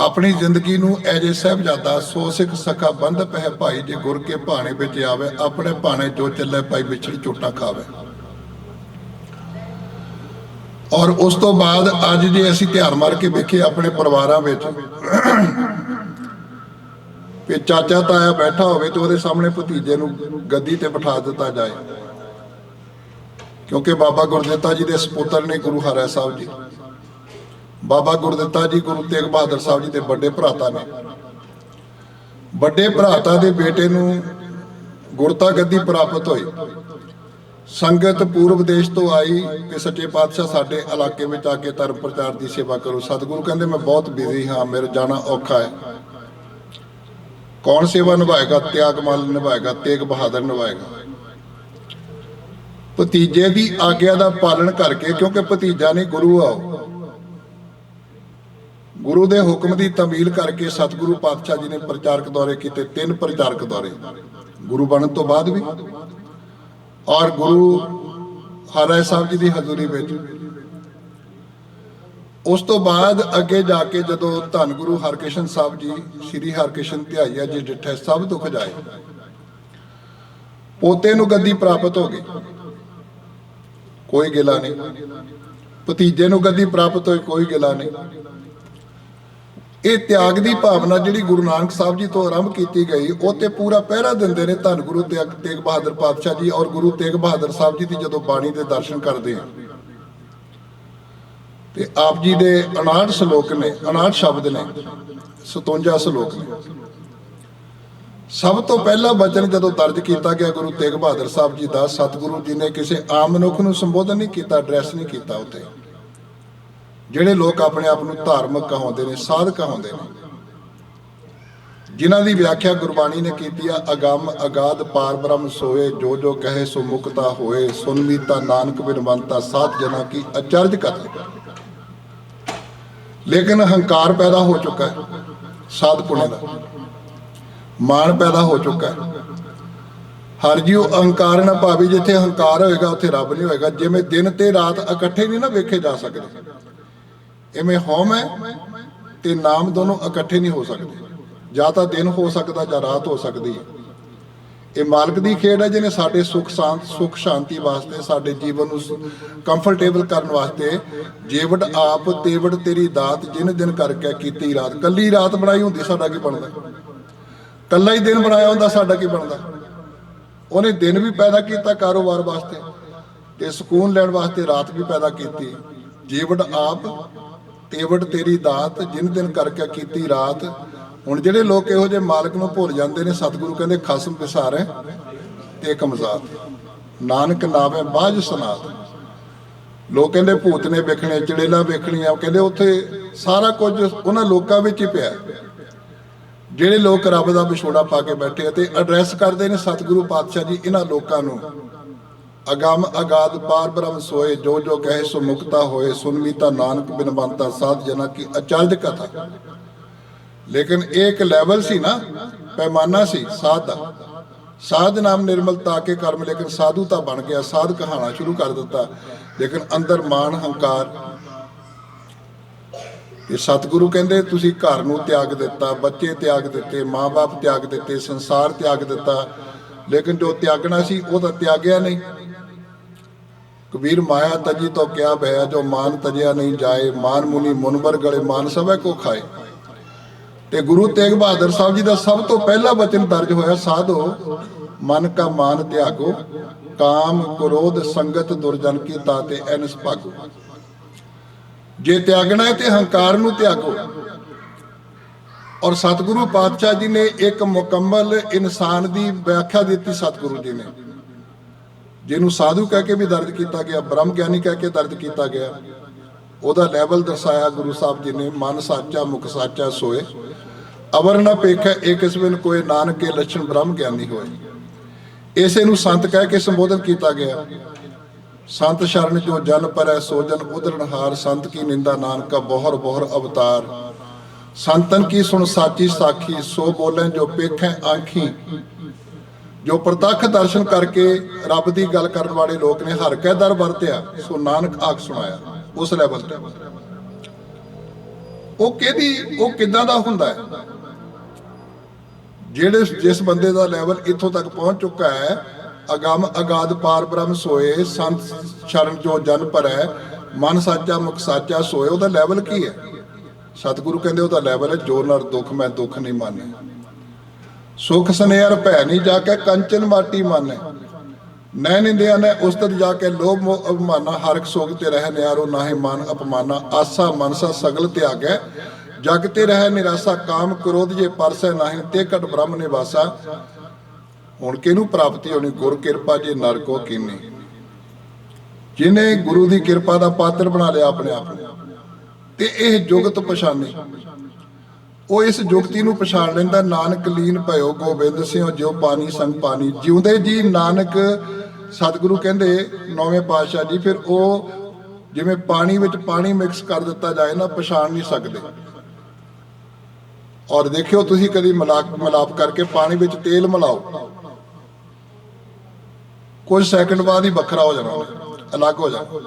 ਆਪਣੀ ਜ਼ਿੰਦਗੀ ਨੂੰ ਐਜੇ ਸਾਹਿਬਜ਼ਾਦਾ ਸੋ ਸਿੱਖ ਸਖਾ ਬੰਧ ਪਹਿ ਭਾਈ ਜੇ ਗੁਰ ਕੇ ਭਾਣੇ ਵਿੱਚ ਆਵੇ, ਆਪਣੇ ਭਾਣੇ ਜੋ ਚੱਲੇ ਭਾਈ ਵਿਛੜ ਚੋਟਾ ਖਾਵੇ। ਔਰ ਉਸ ਤੋਂ ਬਾਅਦ ਅੱਜ ਜੇ ਅਸੀਂ ਧਿਆਨ ਮਾਰ ਕੇ ਵੇਖੇ ਆਪਣੇ ਪਰਿਵਾਰਾਂ ਵਿੱਚ ਵੀ ਚਾਚਾ ਤਾਇਆ ਬੈਠਾ ਹੋਵੇ ਤੇ ਉਹਦੇ ਸਾਹਮਣੇ ਭਤੀਜੇ ਨੂੰ ਗੱਦੀ ਤੇ ਬਿਠਾ ਦਿੱਤਾ ਜਾਏ। ਕਿਉਂਕਿ ਬਾਬਾ ਗੁਰਦਿੱਤਾ ਜੀ ਦੇ ਸਪੁੱਤਰ ਨੇ ਗੁਰੂ ਹਰਿ ਸਾਹਿਬ ਜੀ। ਬਾਬਾ ਗੁਰਦਿੱਤਾ ਜੀ ਗੁਰੂ ਤੇਗ ਬਹਾਦਰ ਸਾਹਿਬ ਜੀ ਦੇ ਵੱਡੇ ਭਰਾਤਾ ਨੇ। ਵੱਡੇ ਭਰਾਤਾ ਦੇ ਬੇਟੇ ਨੂੰ ਗੁਰਤਾ ਗੱਦੀ ਪ੍ਰਾਪਤ ਹੋਈ। ਸੰਗਤ ਪੂਰਬ ਦੇਸ਼ ਤੋਂ ਆਈ ਕਿ ਸੱਚੇ ਪਾਤਸ਼ਾਹ ਸਾਡੇ ਇਲਾਕੇ ਵਿੱਚ ਆ ਕੇ ਧਰਮ ਪ੍ਰਚਾਰ ਦੀ ਸੇਵਾ ਕਰੋ। ਸਤਿਗੁਰੂ ਕਹਿੰਦੇ, ਮੈਂ ਬਹੁਤ ਬਿਜ਼ੀ ਹਾਂ, ਮੇਰਾ ਜਾਣਾ ਔਖਾ ਹੈ। ਕੌਣ ਸੇਵਾ ਨਿਭਾਏਗਾ? ਤਿਆਗਮਲ ਨਿਭਾਏਗਾ, ਤੇਗ ਬਹਾਦਰ ਨਿਭਾਏਗਾ। ਭਤੀਜੇ ਦੀ ਆਗਿਆ ਦਾ ਪਾਲਣ ਕਰਕੇ, ਕਿਉਂਕਿ ਭਤੀਜਾ ਨਹੀਂ, ਗੁਰੂ ਆ ਗੁਰੂ ਦੇ ਹੁਕਮ ਦੀ ਤਮੀਲ ਕਰਕੇ ਸਤਿਗੁਰੂ ਪਾਤਸ਼ਾਹ ਜੀ ਨੇ ਪ੍ਰਚਾਰਕ ਦੌਰੇ ਕੀਤੇ, ਤਿੰਨ ਪ੍ਰਚਾਰਕ ਦੌਰੇ। ਗੁਰੂ ਬਣਨ ਤੋਂ ਬਾਅਦ ਵੀ। ਔਰ ਗੁਰੂ ਹਰਿ ਸਾਹਿਬ ਜੀ ਦੀ ਹਜ਼ੂਰੀ ਵਿੱਚ ਉਸ ਤੋਂ ਬਾਅਦ ਅੱਗੇ ਜਾ ਕੇ ਜਦੋਂ ਧੰਨ ਗੁਰੂ ਹਰਕ੍ਰਿਸ਼ਨ ਸਾਹਿਬ ਜੀ, ਸ੍ਰੀ ਹਰਕ੍ਰਿਸ਼ਨ ਧਿਆਈਆ ਜੀ ਡਿਠੇ ਸਭ ਦੁੱਖ ਜਾਏ, ਪੋਤੇ ਨੂੰ ਗੱਦੀ ਪ੍ਰਾਪਤ ਹੋ ਗਈ। ਕੋਈ ਗਿਲਾ ਨਹੀਂ। ਭਤੀਜੇ ਨੂੰ ਗੱਦੀ ਪ੍ਰਾਪਤ ਹੋਈ, ਕੋਈ ਗਿਲਾ ਨਹੀਂ। ਇਹ ਤਿਆਗ ਦੀ ਭਾਵਨਾ ਜਿਹੜੀ ਗੁਰੂ ਨਾਨਕ ਸਾਹਿਬ ਜੀ ਤੋਂ ਆਰੰਭ ਕੀਤੀ ਗਈ, ਉਹ ਤੇ ਪੂਰਾ ਪਹਿਰਾ ਦਿੰਦੇ ਨੇ ਧੰਨ ਗੁਰੂ ਤੇਗ ਤੇਗ ਬਹਾਦਰ ਪਾਤਸ਼ਾਹ ਜੀ ਔਰ ਗੁਰੂ ਤੇਗ ਬਹਾਦਰ ਸਾਹਿਬ ਜੀ ਦੀ ਜਦੋਂ ਬਾਣੀ ਦੇ ਦਰਸ਼ਨ ਕਰਦੇ ਆ। ਤੇ ਆਪ ਜੀ ਦੇ 59 ਸ਼ਲੋਕ ਨੇ 59 ਸ਼ਬਦ ਨੇ 57 ਸ਼ਲੋਕ ਨੇ। ਸਭ ਤੋਂ ਪਹਿਲਾ ਬਚਨ ਜਦੋਂ ਦਰਜ ਕੀਤਾ ਗਿਆ ਗੁਰੂ ਤੇਗ ਬਹਾਦਰ ਸਾਹਿਬ ਜੀ ਦਾ, ਸਤਿਗੁਰੂ ਜੀ ਨੇ ਕਿਸੇ ਆਮ ਮਨੁੱਖ ਨੂੰ ਸੰਬੋਧਨ ਨਹੀਂ ਕੀਤਾ ਐਡਰੈਸ ਨਹੀਂ ਕੀਤਾ ਉੱਤੇ ਜਿਹੜੇ ਲੋਕ ਆਪਣੇ ਆਪ ਨੂੰ ਧਾਰਮਿਕ ਕਹਾਉਂਦੇ ਨੇ, ਸਾਧ ਕਹਾਉਂਦੇ ਨੇ। ਜਿਨ੍ਹਾਂ ਦੀ ਵਿਆਖਿਆ ਗੁਰਬਾਣੀ ਨੇ ਕੀਤੀ ਆ, ਅਗੰਮ, ਅਗਾਧ, ਪਾਰ ਬ੍ਰਹਮ, ਸੋਏ, ਜੋ ਜੋ ਕਹੇ ਸੋ ਮੁਕਤਾ ਹੋਏ ਸੁਨਮੀਤਾ ਨਾਨਕ ਬਿਨਵੰਤਾ ਸਾਧ ਜਨਾ ਕੀ ਅਚਰਜ ਕਥਾ ਲੇਕਿਨ ਹੰਕਾਰ ਪੈਦਾ ਹੋ ਚੁੱਕਾ ਹੈ, ਸਾਧ ਪੁਣੇ ਦਾ। ਮਾਣ ਪੈਦਾ ਹੋ ਚੁੱਕਾ ਹੈ। ਹਰ ਜੀਉ ਅਹੰਕਾਰ ਨਾ ਭਾਵੀ, ਜਿੱਥੇ ਹੰਕਾਰ ਹੋਏਗਾ, ਉੱਥੇ ਰੱਬ ਨਹੀਂ ਹੋਏਗਾ। ਜਿਵੇਂ ਦਿਨ ਤੇ ਰਾਤ ਇਕੱਠੇ ਨਹੀਂ ਨਾ ਵੇਖੇ ਜਾ ਸਕਦੇ। ਇਵੇਂ ਹਉਮ ਹੈ ਤੇ ਨਾਮ ਦੋਨੋਂ ਇਕੱਠੇ ਨਹੀਂ ਹੋ ਸਕਦੇ। ਜਾਂ ਤਾਂ ਦਿਨ ਹੋ ਸਕਦਾ ਜਾਂ ਰਾਤ ਹੋ ਸਕਦੀ ਹੈ। ਇਹ ਮਾਲਕ ਦੀ ਖੇਡ ਹੈ ਜਿਹਨੇ ਸਾਡੇ ਸੁਖ ਸ਼ਾਂਤ, ਸੁਖ ਸ਼ਾਂਤੀ ਵਾਸਤੇ, ਸਾਡੇ ਜੀਵਨ ਨੂੰ ਕੰਫਰਟੇਬਲ ਕਰਨ ਵਾਸਤੇ ਜੇਵੜ ਆਪ ਤੇਵੜ ਤੇਰੀ ਦਾਤ ਜਿਨ ਦਿਨ ਕਰਕੇ ਕੀਤੀ ਰਾਤ। ਕੱਲੀ ਰਾਤ ਬਣਾਈ ਹੁੰਦੀ, ਸਾਡਾ ਕੀ ਬਣਦਾ? ਕੱਲਾ ਹੀ ਦਿਨ ਬਣਾਇਆ ਹੁੰਦਾ, ਸਾਡਾ ਕੀ ਬਣਦਾ? ਉਹਨੇ ਦਿਨ ਵੀ ਪੈਦਾ ਕੀਤਾ ਕਾਰੋਬਾਰ ਵਾਸਤੇ ਤੇ ਸਕੂਨ ਲੈਣ ਵਾਸਤੇ ਰਾਤ ਵੀ ਪੈਦਾ ਕੀਤੀ। ਜੀਵੜ ਆਪ, ਤੇਵਟ ਤੇਰੀ ਦਾਤ ਜਿਨ ਦਿਨ ਕਰਕੇ ਕੀਤੀ ਰਾਤ ਹੁਣ ਜਿਹੜੇ ਲੋਕ ਇਹੋ ਜਿਹੇ ਮਾਲਕ ਨੂੰ ਭੁੱਲ ਜਾਂਦੇ ਨੇ, ਸਤਿਗੁਰੂ ਕਹਿੰਦੇ ਖਸਮ ਪਿਸਾਰੇ ਤੇ ਕਮਜ਼ਾਤ ਨਾਨਕ ਨਾਵੇਂ ਬਾਝ ਸੁਨਾਤ ਲੋਕ ਕਹਿੰਦੇ ਭੂਤ ਨੇ ਵੇਖਣੇ, ਚੜੇਲਾ ਵੇਖਣੀਆਂ, ਕਹਿੰਦੇ ਉੱਥੇ ਸਾਰਾ ਕੁਝ ਉਹਨਾਂ ਲੋਕਾਂ ਵਿੱਚ ਹੀ ਪਿਆ। ਜਿਹੜੇ ਲੋਕ ਰੱਬ ਦਾ ਵਿਛੋੜਾ ਪਾ ਕੇ ਬੈਠੇ ਤੇ ਐਡਰੈਸ ਕਰਦੇ ਨੇ ਸਤਿਗੁਰੂ ਪਾਤਸ਼ਾਹ ਜੀ ਇਹਨਾਂ ਲੋਕਾਂ ਨੂੰ। ਅਗਮ ਅਗਾਦ ਪਾਰ ਬ੍ਰਹਮ ਸੋਏ, ਜੋ ਜੋ ਕਹੇ ਸੋ ਮੁਕਤਾ ਹੋਏ ਸੁਨਮੀਤਾ ਨਾਨਕ ਬਿਨਵੰਤਾ ਸਾਧ ਜਨਾ ਕੀ ਅਚਰਜ ਕਥਾ। ਲੇਕਿਨ ਇਹ ਇੱਕ ਲੈਵਲ ਸੀ ਨਾ, ਪੈਮਾਨਾ ਸੀ, ਸਾਧ ਦਾ। ਸਾਧ ਨਾਮ ਨਿਰਮਲ ਤਾਕੇ ਕਰਮ, ਲੇਕਿਨ ਸਾਧੂ ਤਾਂ ਬਣ ਗਿਆ, ਸਾਧ ਕਹਾਣਾ ਸ਼ੁਰੂ ਕਰ ਦਿੱਤਾ। ਲੇਕਿਨ ਅੰਦਰ ਮਾਨ ਹੰਕਾਰ। ਇਹ ਸਤਿਗੁਰੂ ਕਹਿੰਦੇ, ਤੁਸੀਂ ਘਰ ਨੂੰ ਤਿਆਗ ਦਿੱਤਾ, ਬੱਚੇ ਤਿਆਗ ਦਿੱਤੇ ਮਾਪੇ ਤਿਆਗ ਦਿੱਤੇ, ਸੰਸਾਰ ਤਿਆਗ ਦਿੱਤਾ। ਲੇਕਿਨ ਜੋ ਤਿਆਗਣਾ ਸੀ, ਉਹ ਤਾਂ ਤਿਆਗਿਆ ਨਹੀਂ। ਕਬੀਰ ਮਾਇਆ ਤਜੀ ਤੋਂ ਕਿਆ ਭਇਆ, ਜੋ ਮਾਨ ਤਜਿਆ ਨਹੀਂ ਜਾਏ, ਮਾਨ ਮੁਨੀ ਮੁਨਬਰ ਗਲੇ ਮਾਨ ਸਭੈ ਕੋ ਖਾਏ। ਤੇ ਗੁਰੂ ਤੇਗ ਬਹਾਦਰ ਸਾਹਿਬ ਜੀ ਦਾ ਸਭ ਤੋਂ ਪਹਿਲਾ ਬਚਨ ਦਰਜ ਹੋਇਆ, ਸਾਧੋ, ਮਨ ਕਾ ਮਾਨ ਤਿਆਗੋ, ਕਾਮ ਕ੍ਰੋਧ ਸੰਗਤ ਦੁਰਜਨ ਕੀ ਤਾਤੇ ਐਨਸ ਭਾਗੋ ਜੇ ਤਿਆਗਣਾ ਹੈ ਤੇ ਹੰਕਾਰ ਨੂੰ ਤਿਆਗੋ। ਔਰ ਸਤਿਗੁਰੂ ਪਾਤਸ਼ਾਹ ਜੀ ਨੇ ਇੱਕ ਮੁਕੰਮਲ ਇਨਸਾਨ ਦੀ ਵਿਆਖਿਆ ਦਿੱਤੀ ਸਤਿਗੁਰੂ ਜੀ ਨੇ, ਜਿਹਨੂੰ ਸਾਧੂ ਕਹਿ ਕੇ ਵੀ ਦਰਜ ਕੀਤਾ ਗਿਆ, ਬ੍ਰਹਮ ਗਿਆਨੀ ਕਹਿ ਕੇ ਦਰਜ ਕੀਤਾ ਗਿਆ। ਉਹਦਾ ਲੈਵਲ ਦਰਸਾਇਆ ਗੁਰੂ ਸਾਹਿਬ ਜੀ ਨੇ, ਮਨ ਸਾਚਾ, ਮੁਖ ਸਾਚਾ ਸੋਏ। ਅਵਰ ਨ ਪੇਖੈ ਏਕ ਬਿਨ ਕੋਏ ਨਾਨਕ, ਲੱਛਣ ਬ੍ਰਹਮ ਗਿਆਨੀ ਹੋਏ। ਇਸੇ ਨੂੰ ਸੰਤ ਕਹਿ ਕੇ ਸੰਬੋਧਨ ਕੀਤਾ ਗਿਆ। ਸੰਤ ਸ਼ਰਨ ਜੋ ਜਨ ਪਰੈ ਸੋ ਜਨ ਉਦਰਣ ਹਾਰ। ਸੰਤ ਕੀ ਨਿੰਦਾ ਨਾਨਕਾ, ਬੋਹਰ ਬੋਹਰ ਅਵਤਾਰ। ਸੰਤਨ ਕੀ ਸੁਣ ਸਾਚੀ ਸਾਖੀ, ਸੋ ਬੋਲੇ ਜੋ ਪੇਖੈ ਆਖੀ। ਜੋ ਪ੍ਰਤੱਖ ਦਰਸ਼ਨ ਕਰਕੇ ਰੱਬ ਦੀ ਗੱਲ ਕਰਨ ਵਾਲੇ ਲੋਕ ਨੇ ਹਰ ਕੈ ਦਰ ਵਰਤਿਆ, ਸੋ ਨਾਨਕ ਆਖ ਸੁਣਾਇਆ। ਉਸ ਲੈਵਲ ਤੇ। ਉਹ ਕਿਹਦੀ, ਉਹ ਕਿੱਦਾਂ ਦਾ ਹੁੰਦਾ ਹੈ? ਜਿਹੜੇ ਜਿਸ ਬੰਦੇ ਦਾ ਲੈਵਲ ਇੱਥੋਂ ਤੱਕ ਪਹੁੰਚ ਚੁੱਕਾ ਹੈ, ਅਗੰਮ ਅਗਾਧ ਪਾਰ ਬ੍ਰਹਮ ਸੋਏ, ਸੰਤ ਸ਼ਰਨ ਜੋ ਜਨ ਭਰੈ, ਮਨ ਸਾਚਾ ਮੁਖ ਸਾਚਾ ਸੋਏ, ਉਹਦਾ ਲੈਵਲ ਕੀ ਹੈ? ਸਤਿਗੁਰੂ ਕਹਿੰਦੇ ਉਹਦਾ ਲੈਵਲ ਹੈ, ਜੋ ਨਰ ਦੁੱਖ ਮੈਂ ਦੁੱਖ ਨਹੀਂ ਮਾਨੇ। ਸੁਖ ਸਨੇਹਰ ਭੈ ਨਹੀਂ ਜਾ ਕੇ ਕੰਚਨ ਮਾਟੀ ਮਾਨੇ। ਨੈ ਨਿੰਦਿਆ ਨੇ ਉਸਤਤ ਜਾ ਕੇ ਲੋਭ ਮੋਹ ਅਭਿਮਾਨਾ ਹਰਖ ਸੋਗ ਤੇ ਰਹਿ ਨਿਆਰੋ ਨਾਹੀ ਮਾਨ ਅਪਮਾਨਾ, ਆਸਾ ਮਨਸਾ ਸਗਲ ਤਿਆਗੈ ਜਗ ਤੇ ਰਹਿ ਨਿਰਾਸਾ, ਕਾਮ ਕ੍ਰੋਧ ਜੇ ਪਰਸੈ ਨਾਹੀ ਤੇ ਕਟ ਬ੍ਰਹਮ ਨਿਵਾਸਾ। ਹੁਣ ਕਿਹਨੂੰ ਪ੍ਰਾਪਤੀ ਹੋਣੀ? ਗੁਰ ਕਿਰਪਾ ਜੇ ਨਰਕੋ ਕੀਨੀ। ਜਿਨੇ ਗੁਰੂ ਦੀ ਕਿਰਪਾ ਦਾ ਪਾਤਰ ਬਣਾ ਲਿਆ ਆਪਣੇ ਆਪ ਨੂੰ, ਤੇ ਇਹ ਜੁਗਤ ਪਛਾਨੇ। ਉਹ ਇਸ ਜੁਗਤੀ ਨੂੰ ਪਛਾਣ ਲੈਂਦਾ, ਨਾਨਕ ਲੀਨ ਭਇਓ, ਗੋਬਿੰਦ ਸਿੰਘ ਜਿਉ ਪਾਣੀ ਸੰਗ ਪਾਣੀ। ਜਿਉਂਦੇ ਜੀ ਨਾਨਕ ਸਤਿਗੁਰੂ ਕਹਿੰਦੇ, ਨੌਵੇਂ ਪਾਤਸ਼ਾਹ ਜੀ, ਫਿਰ ਉਹ ਜਿਵੇਂ ਪਾਣੀ ਵਿੱਚ ਪਾਣੀ ਮਿਕਸ ਕਰ ਦਿੱਤਾ ਜਾਏ ਨਾ, ਪਛਾਣ ਨਹੀਂ ਸਕਦੇ। ਔਰ ਦੇਖਿਓ, ਤੁਸੀਂ ਕਦੀ ਮਿਲਾਪ ਮਿਲਾਪ ਕਰਕੇ ਪਾਣੀ ਵਿੱਚ ਤੇਲ ਮਿਲਾਓ। ਕੁਝ ਸੈਕਿੰਡ ਬਾਅਦ ਹੀ ਵੱਖਰਾ ਹੋ ਜਾਣਾ, ਅਲੱਗ ਹੋ ਜਾਣਾ।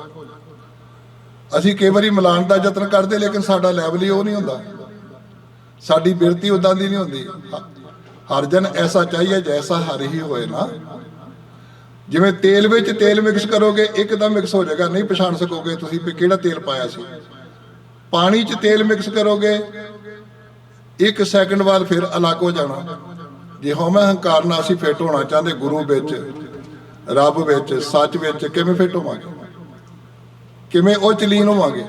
ਅਸੀਂ ਕਈ ਵਾਰੀ ਮਿਲਾਉਣ ਦਾ ਯਤਨ ਕਰਦੇ, ਲੇਕਿਨ ਸਾਡਾ ਲੈਵਲ ਹੀ ਉਹ ਨਹੀਂ ਹੁੰਦਾ। ਸਾਡੀ ਬਿਰਤੀ ਉਦਾਂ ਦੀ ਨਹੀਂ ਹੁੰਦੀ। ਹਰ ਜਨ ਐਸਾ ਚਾਹੀਏ, ਜੈਸਾ ਹਰ ਹੀ ਹੋਏ ਨਾ। ਜਿਵੇਂ ਤੇਲ ਵਿੱਚ ਤੇਲ ਮਿਕਸ ਕਰੋਗੇ, ਇੱਕਦਮ ਮਿਕਸ ਹੋ ਜਾਏਗਾ। ਨਹੀਂ ਪਛਾਣ ਸਕੋਗੇ ਤੁਸੀਂ ਵੀ ਕਿਹੜਾ ਤੇਲ ਪਾਇਆ ਸੀ। ਪਾਣੀ 'ਚ ਤੇਲ ਮਿਕਸ ਕਰੋਗੇ, ਇੱਕ ਸੈਕਿੰਡ ਬਾਅਦ ਫਿਰ ਅਲੱਗ ਹੋ ਜਾਣਾ। ਜੇ ਹਉਮੈ ਹੰਕਾਰ ਨਾਲ ਅਸੀਂ ਫਿੱਟ ਹੋਣਾ ਚਾਹੁੰਦੇ ਗੁਰੂ ਵਿੱਚ, ਰੱਬ ਵਿੱਚ, ਸੱਚ ਵਿੱਚ, ਕਿਵੇਂ ਫਿੱਟ ਹੋਵਾਂਗੇ? ਕਿਵੇਂ ਉਹ ਚਲੀਨ ਹੋਵਾਂਗੇ?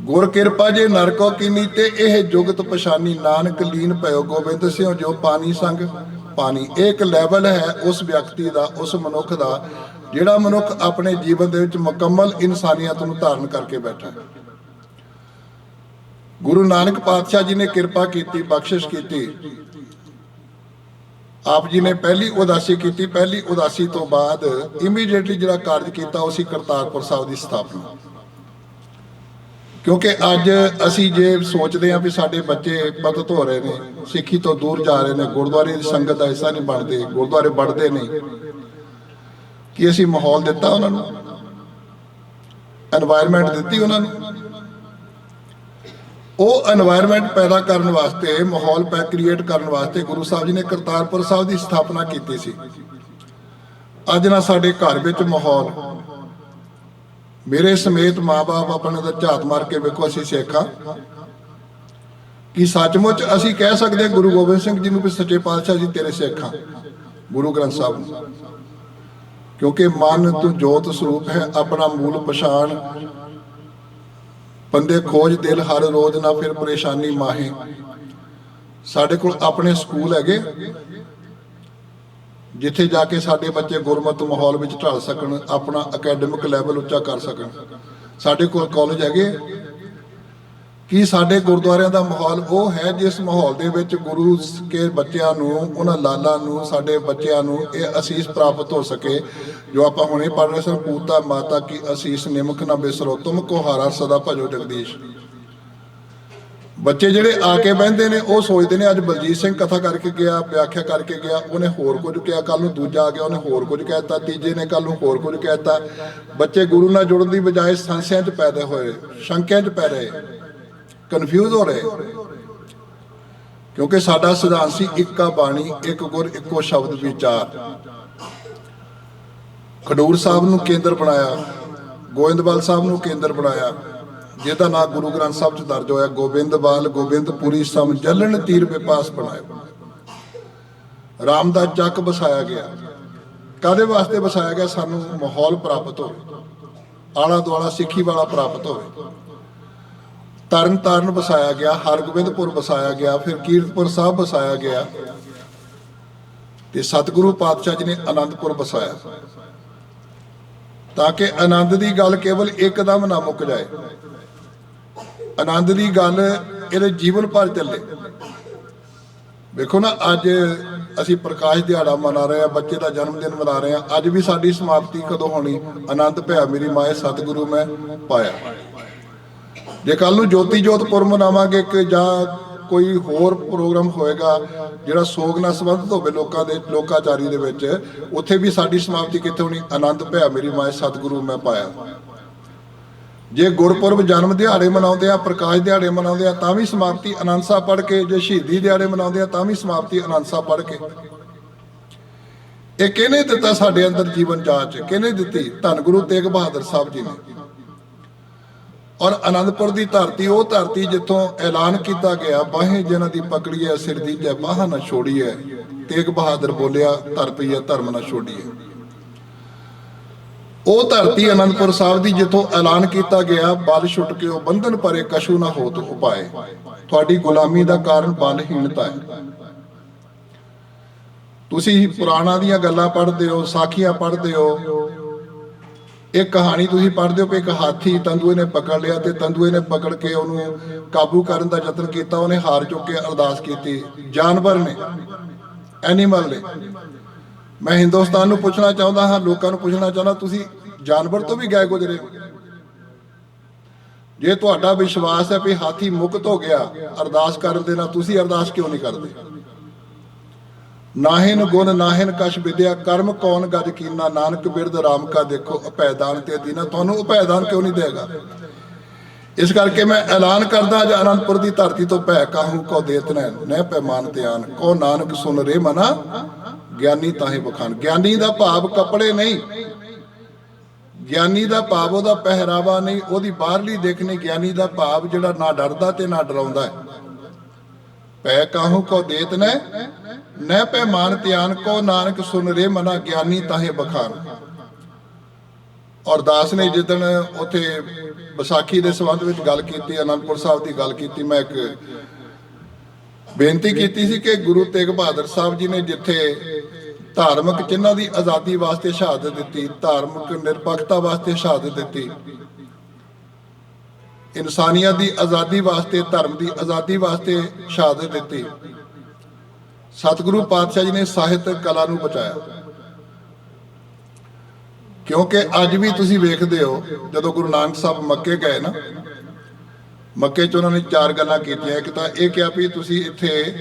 ਗੁਰ ਕਿਰਪਾ ਜੇ ਨਰਕੋ ਕੀਨੀ ਤੇ ਇਹ ਜੁਗਤ ਪਛਾਨੀ। ਨਾਨਕ ਲੀਨ ਭਇਓ ਗੋਬਿੰਦ ਸਿੰਘ ਜੋ ਪਾਣੀ ਸੰਗ। ਪਾਣੀ। ਇਹ ਇੱਕ ਲੈਵਲ ਹੈ ਉਸ ਵਿਅਕਤੀ ਦਾ, ਉਸ ਮਨੁੱਖ ਦਾ, ਜਿਹੜਾ ਮਨੁੱਖ ਆਪਣੇ ਜੀਵਨ ਦੇ ਵਿੱਚ ਮੁਕੰਮਲ ਇਨਸਾਨੀਅਤ ਨੂੰ ਧਾਰਨ ਕਰਕੇ ਬੈਠਾ ਹੈ। ਗੁਰੂ ਨਾਨਕ ਪਾਤਸ਼ਾਹ ਜੀ ਨੇ ਕਿਰਪਾ ਕੀਤੀ, ਬਖਸ਼ਿਸ਼ ਕੀਤੀ। ਆਪ ਜੀ ਨੇ ਪਹਿਲੀ ਉਦਾਸੀ ਕੀਤੀ। ਪਹਿਲੀ ਉਦਾਸੀ ਤੋਂ ਬਾਅਦ ਇਮੀਡੀਏਟਲੀ ਜਿਹੜਾ ਕਾਰਜ ਕੀਤਾ, ਉਹ ਸੀ ਕਰਤਾਰਪੁਰ ਸਾਹਿਬ ਦੀ ਸਥਾਪਨਾ। ਕਿਉਂਕਿ ਅੱਜ ਅਸੀਂ ਜੇ ਸੋਚਦੇ ਹਾਂ ਵੀ ਸਾਡੇ ਬੱਚੇ ਮਦਦ ਹੋ ਰਹੇ ਨੇ, ਸਿੱਖੀ ਤੋਂ ਦੂਰ ਜਾ ਰਹੇ ਨੇ, ਗੁਰਦੁਆਰੇ ਦੀ ਸੰਗਤ ਦਾ ਹਿੱਸਾ ਨਹੀਂ ਬਣਦੇ, ਗੁਰਦੁਆਰੇ ਵੜਦੇ ਨੇ ਕੀ ਅਸੀਂ ਮਾਹੌਲ ਦਿੱਤਾ ਉਹਨਾਂ ਨੂੰ? এনवायरमेंट ਦਿੱਤੀ ਉਹਨਾਂ ਨੂੰ? ਉਹ এনवायरमेंट ਪੈਦਾ ਕਰਨ ਵਾਸਤੇ, ਮਾਹੌਲ ਪੈ ਕ੍ਰੀਏਟ ਕਰਨ ਵਾਸਤੇ ਗੁਰੂ ਸਾਹਿਬ ਜੀ ਨੇ ਕਰਤਾਰਪੁਰ ਸਾਹਿਬ ਦੀ ਸਥਾਪਨਾ ਕੀਤੀ ਸੀ। ਅੱਜ ਨਾ ਸਾਡੇ ਘਰ ਵਿੱਚ ਮਾਹੌਲ ਮੇਰੇ ਸਮੇਤ ਮਾਪੇ ਆਪਣੇ ਦਾ ਝਾਤ ਮਾਰ ਕੇ ਵੇਖੋ, ਅਸੀਂ ਸਿੱਖਾਂ ਕਿ ਸੱਚਮੁੱਚ ਅਸੀਂ ਕਹਿ ਸਕਦੇ ਗੁਰੂ ਗੋਬਿੰਦ ਸਿੰਘ ਜੀ ਨੂੰ ਵੀ ਸੱਚੇ ਪਾਤਸ਼ਾਹ ਜੀ ਤੇਰੇ ਸਿੱਖਾਂ ਗੁਰੂ ਗ੍ਰੰਥ ਸਾਹਿਬ। ਨੂੰ ਕਿਉਂਕਿ ਮਨ ਤੂੰ ਜੋਤ ਸਰੂਪ ਹੈ, ਆਪਣਾ ਮੂਲ ਪਛਾਣ। ਬੰਦੇ ਖੋਜ ਦਿਲ ਹਰ ਰੋਜ਼ ਨਾ, ਫਿਰ ਪਰੇਸ਼ਾਨੀ ਮਾਹੇ। ਸਾਡੇ ਕੋਲ ਆਪਣੇ ਸਕੂਲ ਹੈਗੇ। ਜਿੱਥੇ ਜਾ ਕੇ ਸਾਡੇ ਬੱਚੇ ਗੁਰਮਤ ਮਾਹੌਲ ਵਿੱਚ ਢਲ ਸਕਣ, ਆਪਣਾ ਅਕੈਡਮਿਕ ਲੈਵਲ ਉੱਚਾ ਕਰ ਸਕਣ। ਸਾਡੇ ਕੋਲ ਕਾਲਜ ਹੈਗੇ। ਕੀ ਸਾਡੇ ਗੁਰਦੁਆਰਿਆਂ ਦਾ ਮਾਹੌਲ ਉਹ ਹੈ ਜਿਸ ਮਾਹੌਲ ਦੇ ਵਿੱਚ ਗੁਰੂ ਕੇ ਬੱਚਿਆਂ ਨੂੰ, ਉਹਨਾਂ ਲਾਲਾਂ ਨੂੰ, ਸਾਡੇ ਬੱਚਿਆਂ ਨੂੰ ਇਹ ਅਸੀਸ ਪ੍ਰਾਪਤ ਹੋ ਸਕੇ? ਜੋ ਆਪਾਂ ਹੁਣੇ ਪੜ੍ਹ ਰਹੇ ਸਨ ਪੂਤਾ ਮਾਤਾ ਕੀ ਅਸੀਸ ਨਿਮਕ ਨਾ ਬਿਸਰੋ, ਤੁਮ ਕੋ ਹਾਰਾ ਸਦਾ ਭਜੋ ਜਗਦੀਸ਼। ਬੱਚੇ ਜਿਹੜੇ ਆ ਕੇ ਬਹਿੰਦੇ ਨੇ, ਉਹ ਸੋਚਦੇ ਨੇ, ਅੱਜ ਬਲਜੀਤ ਸਿੰਘ ਕਥਾ ਕਰਕੇ ਗਿਆ, ਵਿਆਖਿਆ ਕਰਕੇ ਗਿਆ, ਉਹਨੇ ਹੋਰ ਕੁਝ ਕਿਹਾ ਕੱਲ ਨੂੰ ਦੂਜਾ ਆ ਗਿਆ, ਉਹਨੇ ਹੋਰ ਕੁਝ ਕਹਿਤਾ ਤੀਜੇ ਨੇ ਕੱਲ ਨੂੰ ਹੋਰ ਕੁਝ ਕਹਿਤਾ ਬੱਚੇ ਗੁਰੂ ਨਾਲ ਜੁੜਨ ਦੀ ਬਜਾਏ ਸੰਸਿਆਂ 'ਚ ਪੈਦਾ ਹੋਏ, ਸ਼ੰਕਿਆਂ 'ਚ ਪੈ ਰਹੇ ਕਨਫਿਊਜ਼ ਹੋ ਰਹੇ। ਕਿਉਂਕਿ ਸਾਡਾ ਸਿਧਾਂਤ ਸੀ, ਇੱਕਾ ਬਾਣੀ, ਇੱਕ ਗੁਰ, ਇੱਕੋ ਸ਼ਬਦ ਵਿਚਾਰ। ਖਡੂਰ ਸਾਹਿਬ ਨੂੰ ਕੇਂਦਰ ਬਣਾਇਆ, ਗੋਇੰਦਵਾਲ ਸਾਹਿਬ ਨੂੰ ਕੇਂਦਰ ਬਣਾਇਆ। ਜਿਹਦਾ ਨਾਂ ਗੁਰੂ ਗ੍ਰੰਥ ਸਾਹਿਬ 'ਚ ਦਰਜ ਹੋਇਆ ਗੋਬਿੰਦਵਾਲ ਗੋਬਿੰਦਪੁਰੀ ਸਮ ਜਲਣ ਤੀਰ ਵਿਪਾਸ ਬਣਾਇਆ ਰਾਮ ਦਾ ਚੱਕ ਵਸਾਇਆ ਗਿਆ। ਕਾਦੇ ਵਾਸਤੇ ਵਸਾਇਆ ਗਿਆ? ਸਾਨੂੰ ਮਾਹੌਲ ਪ੍ਰਾਪਤ ਹੋਵੇ। ਆਲਾ ਦੁਆਲਾ ਸਿੱਖੀ ਵਾਲਾ ਪ੍ਰਾਪਤ ਹੋਵੇ। ਤਰਨ ਤਾਰਨ ਵਸਾਇਆ ਗਿਆ, ਹਰਗੋਬਿੰਦਪੁਰ ਵਸਾਇਆ ਗਿਆ, ਫਿਰ ਕੀਰਤਪੁਰ ਸਾਹਿਬ ਵਸਾਇਆ ਗਿਆ। ਤੇ ਸਤਿਗੁਰੂ ਪਾਤਸ਼ਾਹ ਜੀ ਨੇ ਆਨੰਦਪੁਰ ਵਸਾਇਆ। ਤਾਂ ਕਿ ਆਨੰਦ ਦੀ ਗੱਲ ਕੇਵਲ ਇੱਕਦਮ ਨਾ ਮੁੱਕ ਜਾਏ। ਆਨੰਦ ਦੀ ਗੱਲ ਇਹਦੇ ਜੀਵਨ ਭਰ ਚੱਲੇ। ਵੇਖੋ ਨਾ, ਅੱਜ ਅਸੀਂ ਪ੍ਰਕਾਸ਼ ਦਿਹਾੜਾ ਮਨਾ ਰਹੇ ਆ ਬੱਚੇ ਦਾ ਜਨਮ ਦਿਨ ਮਨਾ ਰਹੇ ਆ ਅੱਜ ਵੀ ਸਾਡੀ ਸਮਾਪਤੀ ਕਦੋਂ ਹੋਣੀ? ਆਨੰਦ ਭਿਆ ਮੇਰੀ ਮਾਏ ਸਤਿਗੁਰੂ ਮੈਂ ਪਾਇਆ। ਜੇ ਕੱਲ ਨੂੰ ਜੋਤੀ ਜੋਤ ਪੁਰ ਮਨਾਵਾਂਗੇ ਕਿ ਜਾਂ ਕੋਈ ਹੋਰ ਪ੍ਰੋਗਰਾਮ ਹੋਏਗਾ, ਜਿਹੜਾ ਸੋਗ ਨਾਲ ਸੰਬੰਧਿਤ ਹੋਵੇ ਲੋਕਾਂ ਦੇ, ਲੋਕਾਚਾਰੀ ਦੇ ਵਿੱਚ, ਉੱਥੇ ਵੀ ਸਾਡੀ ਸਮਾਪਤੀ ਕਿੱਥੇ ਹੋਣੀ? ਆਨੰਦ ਭਿਆ ਮੇਰੀ ਮਾਏ ਸਤਿਗੁਰੂ ਮੈਂ ਪਾਇਆ। ਜੇ ਗੁਰਪੁਰਬ ਜਨਮ ਦਿਹਾੜੇ ਮਨਾਉਂਦੇ ਆ, ਪ੍ਰਕਾਸ਼ ਦਿਹਾੜੇ ਮਨਾਉਂਦੇ ਆ, ਤਾਂ ਵੀ ਸਮਾਪਤੀ ਆਨੰਦ ਸਾਹਿਬ ਪੜ੍ਹ ਕੇ, ਜੇ ਸ਼ਹੀਦੀ ਦਿਹਾੜੇ ਮਨਾਉਂਦੇ ਆ, ਤਾਂ ਵੀ ਸਮਾਪਤੀ ਆਨੰਦ ਸਾਹਿਬ ਪੜ੍ਹ ਕੇ। ਇਹ ਕਿਹਨੇ ਦਿੱਤਾ ਸਾਡੇ ਅੰਦਰ ਜੀਵਨ ਜਾਚ? ਕਿਹਨੇ ਦਿੱਤੀ? ਧੰਨ ਗੁਰੂ ਤੇਗ ਬਹਾਦਰ ਸਾਹਿਬ ਜੀ ਨੇ। ਔਰ ਆਨੰਦਪੁਰ ਦੀ ਧਰਤੀ, ਉਹ ਧਰਤੀ ਜਿੱਥੋਂ ਐਲਾਨ ਕੀਤਾ ਗਿਆ, ਬਾਹੇ ਜਿਨ੍ਹਾਂ ਦੀ ਪਕੜੀ ਹੈ, ਸਿਰ ਦੀ ਜੈ, ਬਾਹ ਨਾ ਛੋੜੀ ਹੈ ਤੇਗ ਬਹਾਦਰ ਬੋਲਿਆ, ਧਰਤੀ ਹੈ, ਧਰਮ ਨਾ ਛੋੜੀਏ ਉਹ ਧਰਤੀ ਆਨੰਦਪੁਰ ਸਾਹਿਬ ਦੀ ਜਿੱਥੋਂ ਐਲਾਨ ਕੀਤਾ ਗਿਆ, ਬਲ ਛੁੱਟ ਕੇ ਉਹ ਬੰਧਨ ਪਰੇ ਕਸ਼ੂ ਨਾ ਹੋਤ ਉਪਾਏ। ਤੁਹਾਡੀ ਗੁਲਾਮੀ ਦਾ ਕਾਰਨ ਬਲਹੀਣਤਾ ਹੈ। ਤੁਸੀਂ ਪੁਰਾਣਾ ਦੀਆਂ ਗੱਲਾਂ ਪੜ੍ਹਦੇ ਹੋ, ਸਾਖੀਆਂ ਪੜ੍ਹਦੇ ਹੋ। ਇੱਕ ਕਹਾਣੀ ਤੁਸੀਂ ਪੜ੍ਹਦੇ ਹੋ ਕਿ ਇੱਕ ਹਾਥੀ ਤੰਦੂਏ ਨੇ ਪਕੜ ਲਿਆ ਤੇ ਤੰਦੂਏ ਨੇ ਪਕੜ ਕੇ ਉਹਨੂੰ ਕਾਬੂ ਕਰਨ ਦਾ ਯਤਨ ਕੀਤਾ, ਉਹਨੇ ਹਾਰ ਚੁੱਕ ਕੇ ਅਰਦਾਸ ਕੀਤੀ। ਜਾਨਵਰ ਨੇ, ਐਨੀਮਲ ਨੇ। ਮੈਂ ਹਿੰਦੁਸਤਾਨ ਨੂੰ ਪੁੱਛਣਾ ਚਾਹੁੰਦਾ ਹਾਂ, ਲੋਕਾਂ ਨੂੰ ਪੁੱਛਣਾ ਚਾਹੁੰਦਾ, ਤੁਸੀਂ ਜਾਨਵਰ ਤੋਂ ਵੀ ਗਏ ਗੁਜਰੇ ਹੋ। ਜੇ ਤੁਹਾਡਾ ਵਿਸ਼ਵਾਸ ਹੈ ਵੀ ਹਾਥੀ ਮੁਕਤ ਹੋ ਗਿਆ, ਅਰਦਾਸ ਕਰਨ ਦੇ ਨਾਲ ਤੁਸੀਂ ਅਰਦਾਸ ਕਿਉਂ ਨਹੀਂ ਕਰਦੇ? ਨਾਹਿਨ ਗੁਣ ਨਾਹਿਨ ਕਛ ਵਿਦਿਆ, ਕਰਮ ਕੌਣ ਗਜ ਕੀਨਾ? ਨਾਨਕ ਬਿਰਦ ਰਾਮ ਕਾ ਦੇਖੋ ਅਪੈਦਾਨ ਤੇ ਦੀਨਾ। ਤੁਹਾਨੂੰ ਅਪੈਦਾਨ ਕਿਉਂ ਨਹੀਂ ਦੇਗਾ? ਇਸ ਕਰਕੇ ਮੈਂ ਐਲਾਨ ਕਰਦਾ ਅੱਜ ਅਨੰਦਪੁਰ ਦੀ ਧਰਤੀ ਤੋਂ ਭੈ ਕਾਹੂ ਕੋ ਦੇਤ ਨੈ ਨਹਿ ਪੈਮਾਨ ਧਿਆਨ ਕੋ ਨਾਨਕ ਸੁਨ ਰੇ ਮਨਾ। ਗਿਆਨੀ ਤਾਹੇ ਬਖਾਨ ਗਿਆਨੀ ਦਾ ਭਾਵ ਕੱਪੜੇ ਨਹੀਂ। ਗਿਆਨੀ ਦਾ ਭਾਵ ਉਹਦਾ ਪਹਿਰਾਵਾ ਨਹੀਂ, ਉਹਦੀ ਬਾਹਰਲੀ ਦੇਖ ਨਹੀਂ ਗਿਆਨੀ ਦਾ ਭਾਵ ਜਿਹੜਾ ਨਾ ਡਰਦਾ ਤੇ ਨਾ ਡਰਾਉਂਦਾ ਹੈ। ਪੈ ਕਾਹੂ ਕੋ ਦੇਤ ਨੈ ਨਹਿ ਪੈਮਾਨ ਧਿਆਨ ਕੋ ਨਾਨਕ ਸੁਨ ਰੇ ਮਨਾ, ਗਿਆਨੀ ਤਾਹੇ ਬਖਾਨ ਔਰ ਦਾਸ ਨੇ ਜਿੱਦਣ ਉਥੇ ਵਿਸਾਖੀ ਦੇ ਸੰਬੰਧ ਵਿੱਚ ਗੱਲ ਕੀਤੀ, ਅਨੰਦਪੁਰ ਸਾਹਿਬ ਦੀ ਗੱਲ ਕੀਤੀ, ਮੈਂ ਇੱਕ ਬੇਨਤੀ ਕੀਤੀ ਸੀ ਕਿ ਗੁਰੂ ਤੇਗ ਬਹਾਦਰ ਸਾਹਿਬ ਜੀ ਨੇ ਜਿੱਥੇ ਧਾਰਮਿਕ ਚਿੰਨ੍ਹਾਂ ਦੀ ਆਜ਼ਾਦੀ ਵਾਸਤੇ ਸ਼ਹਾਦਤ ਦਿੱਤੀ, ਧਾਰਮਿਕ ਨਿਰਪੱਖਤਾ ਵਾਸਤੇ ਸ਼ਹਾਦਤ ਦਿੱਤੀ, ਇਨਸਾਨੀਅਤ ਦੀ ਆਜ਼ਾਦੀ ਵਾਸਤੇ, ਧਰਮ ਦੀ ਆਜ਼ਾਦੀ ਵਾਸਤੇ ਸ਼ਹਾਦਤ ਦਿੱਤੀ। ਸਤਿਗੁਰੂ ਪਾਤਸ਼ਾਹ ਜੀ ਨੇ ਸਾਹਿਤ ਕਲਾ ਨੂੰ ਬਚਾਇਆ। ਕਿਉਂਕਿ ਅੱਜ ਵੀ ਤੁਸੀਂ ਵੇਖਦੇ ਹੋ, ਜਦੋਂ ਗੁਰੂ ਨਾਨਕ ਸਾਹਿਬ ਮੱਕੇ ਗਏ ਨਾ ਮੱਕੇ 'ਚ ਉਹਨਾਂ ਨੇ ਚਾਰ ਗੱਲਾਂ ਕੀਤੀਆਂ। ਇੱਕ ਤਾਂ ਇਹ ਕਿਹਾ ਵੀ ਤੁਸੀਂ ਇੱਥੇ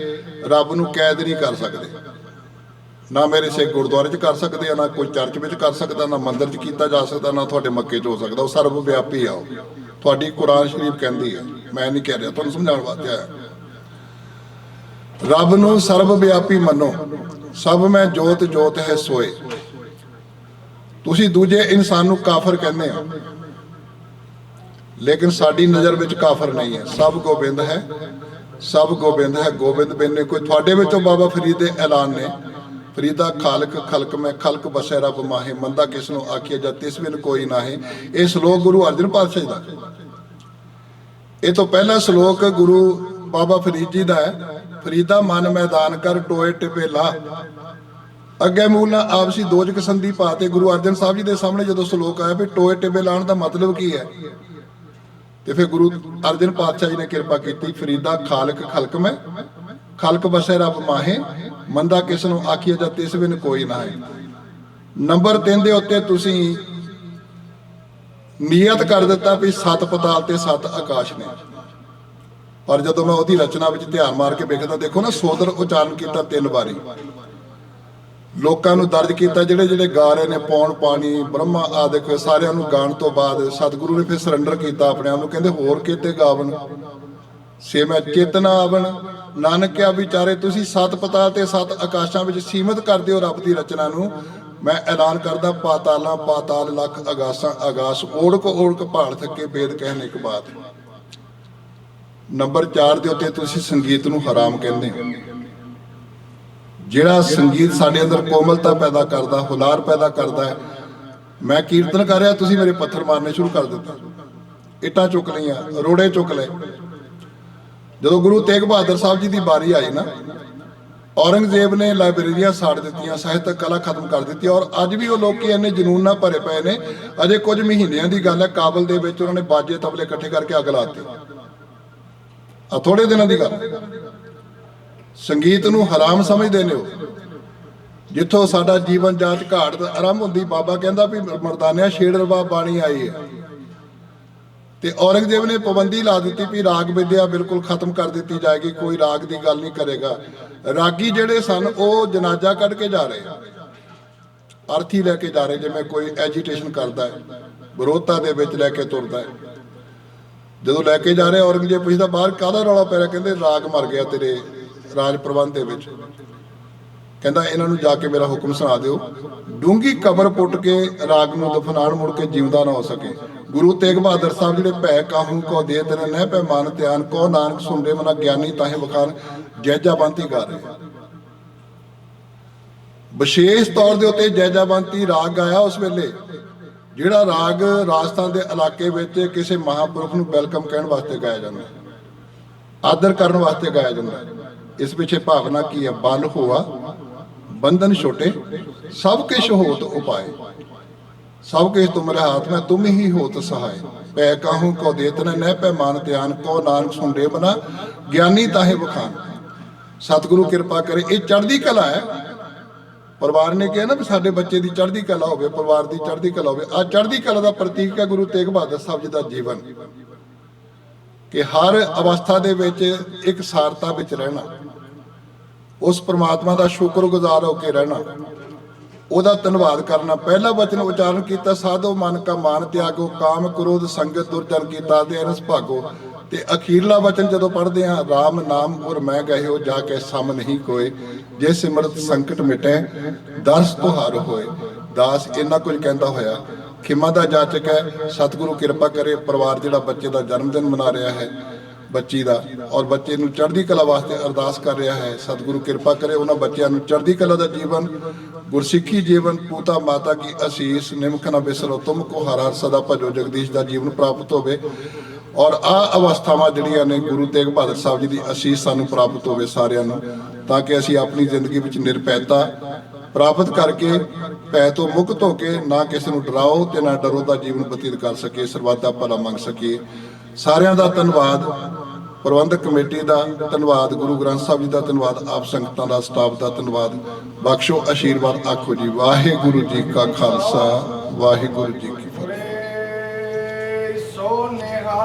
ਰੱਬ ਨੂੰ ਕੈਦ ਨਹੀਂ ਕਰ ਸਕਦੇ। ਨਾ ਮੇਰੇ ਸਿੱਖ ਗੁਰਦੁਆਰੇ 'ਚ ਕਰ ਸਕਦੇ ਆ, ਨਾ ਕੋਈ ਚਰਚ ਵਿੱਚ ਕਰ ਸਕਦਾ, ਨਾ ਮੰਦਿਰ 'ਚ ਕੀਤਾ ਜਾ ਸਕਦਾ, ਨਾ ਤੁਹਾਡੇ ਮੱਕੇ 'ਚ ਹੋ ਸਕਦਾ। ਉਹ ਸਰਵ ਵਿਆਪੀ ਆ ਉਹ। ਤੁਹਾਡੀ ਕੁਰਾਨ ਸ਼ਰੀਫ ਕਹਿੰਦੀ ਆ। ਮੈਂ ਨਹੀਂ ਕਹਿ ਰਿਹਾ, ਤੁਹਾਨੂੰ ਸਮਝਾਉਣ ਵਾਸਤੇ ਆਇਆ। ਰੱਬ ਨੂੰ ਸਰਵ ਵਿਆਪੀ ਮੰਨੋ। ਸਭ ਮੈਂ ਜੋਤ ਜੋਤ ਹੈ ਸੋਏ। ਤੁਸੀਂ ਦੂਜੇ ਇਨਸਾਨ ਨੂੰ ਕਾਫਰ ਕਹਿੰਦੇ ਆ। ਲੇਕਿਨ ਸਾਡੀ ਨਜ਼ਰ ਵਿੱਚ ਕਾਫਰ ਨਹੀਂ ਹੈ। ਸਭ ਗੋਬਿੰਦ ਹੈ। ਸਭ ਗੋਬਿੰਦ ਹੈ। ਗੋਬਿੰਦ ਬਿਨ ਨੇ ਕੋਈ ਤੁਹਾਡੇ ਵਿੱਚੋਂ ਬਾਬਾ ਫਰੀਦ ਦੇ ਐਲਾਨ ਨੇ। ਫਰੀਦਾ, ਖਾਲਕ, ਖਲਕ, ਮੈਂ ਖਲਕ ਬਸੈ ਰੱਬ ਮਾਹੇ। ਮੰਦਾ ਕਿਸ ਨੂੰ ਆਖਿਆ ਜਦ ਤਿਸ ਬਿਨ ਕੋਈ ਨਾਹੀ। ਇਹ ਸ਼ਲੋਕ ਗੁਰੂ ਅਰਜਨ ਪਾਤਸ਼ਾਹ ਦਾ। ਇਹ ਤੋਂ ਪਹਿਲਾ ਸ਼ਲੋਕ ਗੁਰੂ ਬਾਬਾ ਫਰੀਦ ਜੀ ਦਾ ਹੈ। ਫਰੀਦਾ, ਮਨ ਮੈਦਾਨ ਕਰ, ਟੋਏ ਟਿਪੇ ਲਾ। ਅੱਗੇ ਮੂਲ ਨਾਲ ਆਪਸੀ ਦੋਜਕ ਸੰਧੀ ਪਾਤੇ ਗੁਰੂ ਅਰਜਨ ਸਾਹਿਬ ਜੀ ਦੇ ਸਾਹਮਣੇ ਜਦੋਂ ਸ਼ਲੋਕ ਆਇਆ ਵੀ ਟੋਏ ਟਿਪੇ ਲਾਣ ਦਾ ਮਤਲਬ ਕੀ ਹੈ? ਤੇ ਫਿਰ ਗੁਰੂ ਅਰਜਨ ਪਾਤਸ਼ਾਹ ਜੀ ਨੇ ਕਿਰਪਾ ਕੀਤੀ, ਫਰੀਦਾ, ਖਾਲਕ ਖਲਕ ਮੈਂ ਖਲਕ ਬਸੈ ਰੱਬ ਮਾਹੇ, ਮੰਦਾ ਕਿਸ ਨੂੰ ਆਖੀਏ ਜਾਂ ਤਿਸ ਬਿਨ ਕੋਈ ਨਾ ਹੈ ਨੰਬਰ 3 ਦੇ ਉੱਤੇ ਤੁਸੀਂ ਨੀਅਤ ਕਰ ਦਿੱਤਾ ਵੀ ਸੱਤ ਪਤਾਲ ਤੇ ਸੱਤ ਆਕਾਸ਼ ਨੇ। ਪਰ ਜਦੋਂ ਮੈਂ ਉਹਦੀ ਰਚਨਾ ਵਿੱਚ ਧਿਆਨ ਮਾਰ ਕੇ ਵੇਖਦਾ, ਦੇਖੋ ਨਾ, ਸੋਦਰ ਉਚਾਰਨ ਕੀਤਾ ਤਿੰਨ ਵਾਰੀ। ਲੋਕਾਂ ਨੂੰ ਦਰਜ ਕੀਤਾ ਜਿਹੜੇ ਜਿਹੜੇ ਗਾ ਰਹੇ ਨੇ, ਪੌਣ ਪਾਣੀ, ਬ੍ਰਹਮਾ ਆਦਿਕ ਸਾਰਿਆਂ ਨੂੰ ਗਾਣ ਤੋਂ ਬਾਅਦ ਸਤਿਗੁਰੂ ਨੇ ਫਿਰ ਸਰੈਂਡਰ ਕੀਤਾ ਆਪਣੇ ਆਪ ਨੂੰ, ਕਹਿੰਦੇ ਹੋਰ ਕਿਤੇ ਗਾਵਨ ਸੇ ਮੈਂ ਚੇਤਨਾ ਆਵਣ। ਨਾਨਕਿਆ ਵਿਚਾਰੇ, ਤੁਸੀਂ ਸਤ ਪਤਾਲ ਤੇ ਸਤ ਆਕਾਸ਼ਾਂ ਵਿੱਚ ਸੀਮਤ ਕਰਦੇ ਹੋ ਰੱਬ ਦੀ ਰਚਨਾ ਨੂੰ। ਮੈਂ ਐਲਾਨ ਕਰਦਾ, ਪਾਤਾਲਾਂ, ਪਾਤਾਲ ਲੱਖ ਅਗਾਸਾਂ, ਅਗਾਸ ਓੜਕ ਓੜਕ ਭਾਲ ਥੱਕੇ ਵੇਦ ਕਹਿਣ ਇੱਕ ਬਾਤ। ਨੰਬਰ 4 ਦੇ ਉੱਤੇ ਤੁਸੀਂ ਸੰਗੀਤ ਨੂੰ ਹਰਾਮ ਕਹਿੰਦੇ ਹੋ। ਜਿਹੜਾ ਸੰਗੀਤ ਸਾਡੇ ਅੰਦਰ ਕੋਮਲਤਾ ਪੈਦਾ ਕਰਦਾ, ਹੁਲਾਰ ਪੈਦਾ ਕਰਦਾ ਹੈ, ਮੈਂ ਕੀਰਤਨ ਕਰ ਰਿਹਾ, ਤੁਸੀਂ ਮੇਰੇ ਪੱਥਰ ਮਾਰਨੇ ਸ਼ੁਰੂ ਕਰ ਦਿੱਤਾ। ਇੱਟਾਂ ਚੁੱਕ ਲਈਆਂ, ਰੋੜੇ ਚੁੱਕ ਲਏ। ਜਦੋਂ ਗੁਰੂ ਤੇਗ ਬਹਾਦਰ ਸਾਹਿਬ ਜੀ ਦੀ ਬਾਰੀ ਆਈ ਨਾ, ਔਰੰਗਜ਼ੇਬ ਨੇ ਲਾਇਬ੍ਰੇਰੀਆਂ ਸਾੜ ਦਿੱਤੀਆਂ, ਸਾਹਿਤਕ ਕਲਾ ਖਤਮ ਕਰ ਦਿੱਤੀ ਔਰ ਅੱਜ ਵੀ ਉਹ ਲੋਕੀ ਇੰਨੇ ਜਨੂਨ ਨਾਲ ਭਰੇ ਪਏ ਨੇ, ਅਜੇ ਕੁਝ ਮਹੀਨਿਆਂ ਦੀ ਗੱਲ ਹੈ, ਕਾਬਲ ਦੇ ਵਿੱਚ ਉਹਨਾਂ ਨੇ ਬਾਜੇ ਤਬਲੇ ਇਕੱਠੇ ਕਰਕੇ ਅੱਗ ਲਾ ਦਿੱਤੀ। ਆ ਥੋੜੇ ਦਿਨਾਂ ਦੀ ਗੱਲ। ਸੰਗੀਤ ਨੂੰ ਹਰਾਮ ਸਮਝਦੇ ਨੇ ਉਹ। ਜਿੱਥੋਂ ਸਾਡਾ ਜੀਵਨ ਜਾਤ ਘਾਟ ਆਰੰਭ ਹੁੰਦੀ, ਬਾਬਾ ਕਹਿੰਦਾ ਵੀ ਮਰਦਾਨਿਆ ਛੇੜ ਰਬਾਬ ਬਾਣੀ ਆਈ ਹੈ। ਤੇ ਔਰੰਗਜ਼ੇਬ ਨੇ ਪਾਬੰਦੀ ਲਾ ਦਿੱਤੀ ਵੀ ਰਾਗ ਵਿਦਿਆ ਬਿਲਕੁਲ ਖਤਮ ਕਰ ਦਿੱਤੀ ਜਾਏਗੀ, ਕੋਈ ਰਾਗ ਦੀ ਗੱਲ ਨਹੀਂ ਕਰੇਗਾ। ਰਾਗੀ ਜਿਹੜੇ ਸਨ, ਉਹ ਜਨਾਜ਼ਾ ਕੱਢ ਕੇ ਜਾ ਰਹੇ। ਅਰਥੀ ਲੈ ਕੇ ਜਾ ਰਹੇ, ਜਿਵੇਂ ਕੋਈ ਐਜੀਟੇਸ਼ਨ ਕਰਦਾ ਹੈ, ਵਿਰੋਧਤਾ ਦੇ ਵਿੱਚ ਲੈ ਕੇ ਤੁਰਦਾ ਹੈ। ਜਦੋਂ ਲੈ ਕੇ ਜਾ ਰਹੇ, ਔਰੰਗਜ਼ੇਬ ਪੁੱਛਦਾ, ਬਾਹਰ ਕਾਹਦਾ ਰੌਲਾ ਪੈ ਰਿਹਾ? ਕਹਿੰਦੇ, ਰਾਗ ਮਰ ਗਿਆ ਤੇਰੇ। ਰਾਜ ਪ੍ਰਬੰਧ ਦੇ ਵਿੱਚ। ਕਹਿੰਦਾ ਇਹਨਾਂ ਨੂੰ ਜਾ ਕੇ ਮੇਰਾ ਹੁਕਮ ਸੁਣਾ ਦਿਓ। ਡੂੰਗੀ ਕਬਰ ਪੁੱਟ ਕੇ ਰਾਗ ਨੂੰ ਦਫਨਾਣ ਮੁੜ ਕੇ ਜਿਉਂਦਾ ਨਾ ਹੋ ਸਕੇ। ਗੁਰੂ ਤੇਗ ਬਹਾਦਰ ਸਾਹਿਬ ਜਿਹੜੇ ਭੈ ਕਾਹੂ ਕੋ ਦੇ ਤੇਰੇ ਨਹਿ ਪੈ ਮਨ ਧਿਆਨ, ਕੋ ਨਾਨਕ ਸੁਣਦੇ ਮਨਾ ਗਿਆਨੀ ਤਾਹੇ ਵਖਾਨ ਜੈਜਾਬੰਤੀ ਗਾ ਰਹੇ। ਵਿਸ਼ੇਸ਼ ਤੌਰ ਦੇ ਉੱਤੇ ਜੈਜਾਬੰਤੀ ਰਾਗ ਗਾਇਆ ਉਸ ਵੇਲੇ। ਜਿਹੜਾ ਰਾਗ ਰਾਜਸਥਾਨ ਦੇ ਇਲਾਕੇ ਵਿੱਚ ਕਿਸੇ ਮਹਾਪੁਰਖ ਨੂੰ ਵੈਲਕਮ ਕਹਿਣ ਵਾਸਤੇ ਗਾਇਆ ਜਾਂਦਾ ਹੈ। ਆਦਰ ਕਰਨ ਵਾਸਤੇ ਗਾਇਆ ਜਾਂਦਾ ਹੈ। ਇਸ ਪਿੱਛੇ ਭਾਵਨਾ ਕੀ ਹੈ? ਬਲ ਹੋਆ, ਬੰਧਨ ਛੋਟੇ, ਸਭ ਕਿਛ ਹੋਤ ਉਪਾਏ। ਸਭ ਕਿਛ ਤੁਮਰੇ ਹਾਥ ਮੈਂ, ਤੁਮ ਹੀ ਹੋਤ ਸਹਾਇ ਪੈ ਕਾਹੂ ਕੋ ਦੇਤ ਨਹਿ, ਪੈ ਮਾਨ ਧਿਆਨ ਕੋ ਨਾਨਕ ਸੁੰਡੇ ਬਨਾ। ਗਿਆਨੀ ਤਾਹੇ ਬਖਾਨ ਸਤਿਗੁਰੂ ਕਿਰਪਾ ਕਰੇ, ਇਹ ਚੜ੍ਹਦੀ ਕਲਾ ਹੈ। ਪਰਿਵਾਰ ਨੇ ਕਿਹਾ ਨਾ ਵੀ ਸਾਡੇ ਬੱਚੇ ਦੀ ਚੜ੍ਹਦੀ ਕਲਾ ਹੋਵੇ, ਪਰਿਵਾਰ ਦੀ ਚੜ੍ਹਦੀ ਕਲਾ ਹੋਵੇ। ਆ ਚੜ੍ਹਦੀ ਕਲਾ ਦਾ ਪ੍ਰਤੀਕ ਹੈ ਗੁਰੂ ਤੇਗ ਬਹਾਦਰ ਸਾਹਿਬ ਜੀ ਦਾ ਜੀਵਨ। ਕਿ ਹਰ ਅਵਸਥਾ ਦੇ ਵਿੱਚ ਇੱਕ ਸਾਰਤਾ ਵਿੱਚ ਰਹਿਣਾ, ਉਸ ਪ੍ਰਮਾਤਮਾ ਦਾ ਸ਼ੁਕਰਗੁਜ਼ਾਰ ਹੋ ਕੇ ਰਹਿਣਾ, ਉਹਦਾ ਧੰਨਵਾਦ ਕਰਨਾ। ਪਹਿਲਾ ਵਚਨ ਉਚਾਰਨ ਕੀਤਾ, ਸਾਧੋ ਮਨ ਕਾ ਮਾਨ ਤਿਆਗੋ, ਕਾਮ ਕ੍ਰੋਧ ਸੰਗਤ ਦੁਰਜਨ ਕੀਤਾ, ਤੇ ਅਨਸ ਭਾਗੋ। ਤੇ ਅਖੀਰਲਾ ਵਚਨ ਜਦੋਂ ਪੜ੍ਹਦੇ ਹਾਂ RAM ਨਾਮ ਔਰ ਮੈਂ ਗਹਿਓ, ਜਾ ਕੇ ਸਮ ਨਹੀਂ ਕੋਏ। ਜੇ ਸਿਮਰਤ ਸੰਕਟ ਮਿਟੈ, ਦਰਸ ਤੁਹਾਰ ਹੋਏ। ਦਾਸ ਇੰਨਾ ਕੁਝ ਕਹਿੰਦਾ ਹੋਇਆ। ਖਿਮਾ ਦਾ ਜਾਚਕ ਹੈ, ਸਤਿਗੁਰੂ ਕਿਰਪਾ ਕਰੇ ਪਰਿਵਾਰ ਜਿਹੜਾ ਬੱਚੇ ਦਾ ਜਨਮ ਦਿਨ ਮਨਾ ਰਿਹਾ ਹੈ, ਬੱਚੀ ਦਾ, ਔਰ ਬੱਚੇ ਨੂੰ ਚੜ੍ਹਦੀ ਕਲਾ ਵਾਸਤੇ ਅਰਦਾਸ ਕਰ ਰਿਹਾ ਹੈ, ਸਤਿਗੁਰੂ ਕਿਰਪਾ ਕਰੇ ਉਹਨਾਂ ਬੱਚਿਆਂ ਨੂੰ ਚੜ੍ਹਦੀ ਕਲਾ ਦਾ ਜੀਵਨ, ਗੁਰਸਿੱਖੀ ਜੀਵਨ, ਪੂਤਾ ਮਾਤਾ ਕੀ ਅਸੀਸ ਨਿਮਖ ਨਾ ਬਿਸਰੋ, ਤੁਮ ਕੋ ਹਰ ਸਦਾ ਭਜੋ, ਜਗਦੀਸ਼ ਦਾ ਜੀਵਨ ਪ੍ਰਾਪਤ ਹੋਵੇ, ਔਰ ਆ ਅਵਸਥਾਵਾਂ ਜਿਹੜੀਆਂ ਨੇ ਗੁਰੂ ਤੇਗ ਬਹਾਦਰ ਸਾਹਿਬ ਜੀ ਦੀ ਅਸੀਸ ਸਾਨੂੰ ਪ੍ਰਾਪਤ ਹੋਵੇ ਸਾਰਿਆਂ ਨੂੰ, ਤਾਂ ਕਿ ਅਸੀਂ ਆਪਣੀ ਜ਼ਿੰਦਗੀ ਵਿੱਚ ਨਿਰਪੈਤਾ ਪ੍ਰਾਪਤ ਕਰਕੇ ਭੈ ਤੋਂ ਮੁਕਤ ਹੋ ਕੇ ਨਾ ਕਿਸੇ ਨੂੰ ਡਰਾਓ ਤੇ ਨਾ ਡਰੋ ਦਾ ਜੀਵਨ ਬਤੀਤ ਕਰ ਸਕੇ ਸਰਬੱਤ ਦਾ ਭਲਾ ਮੰਗ ਸਕੇ ਸਾਰਿਆਂ ਦਾ ਧੰਨਵਾਦ। ਪ੍ਰਬੰਧਕ ਕਮੇਟੀ ਦਾ ਧੰਨਵਾਦ। ਗੁਰੂ ਗ੍ਰੰਥ ਸਾਹਿਬ ਜੀ ਦਾ ਧੰਨਵਾਦ। ਆਪ ਸੰਗਤਾਂ ਦਾ, ਸਟਾਫ ਦਾ ਧੰਨਵਾਦ। ਬਖਸ਼ੋ ਆਸ਼ੀਰਵਾਦ ਆਖੋ ਜੀ। ਵਾਹਿਗੁਰੂ ਜੀ ਕਾ ਖਾਲਸਾ। ਵਾਹਿਗੁਰੂ ਜੀ ਕੀ ਫਤਿਹ। ਸੋਨੇਹਾ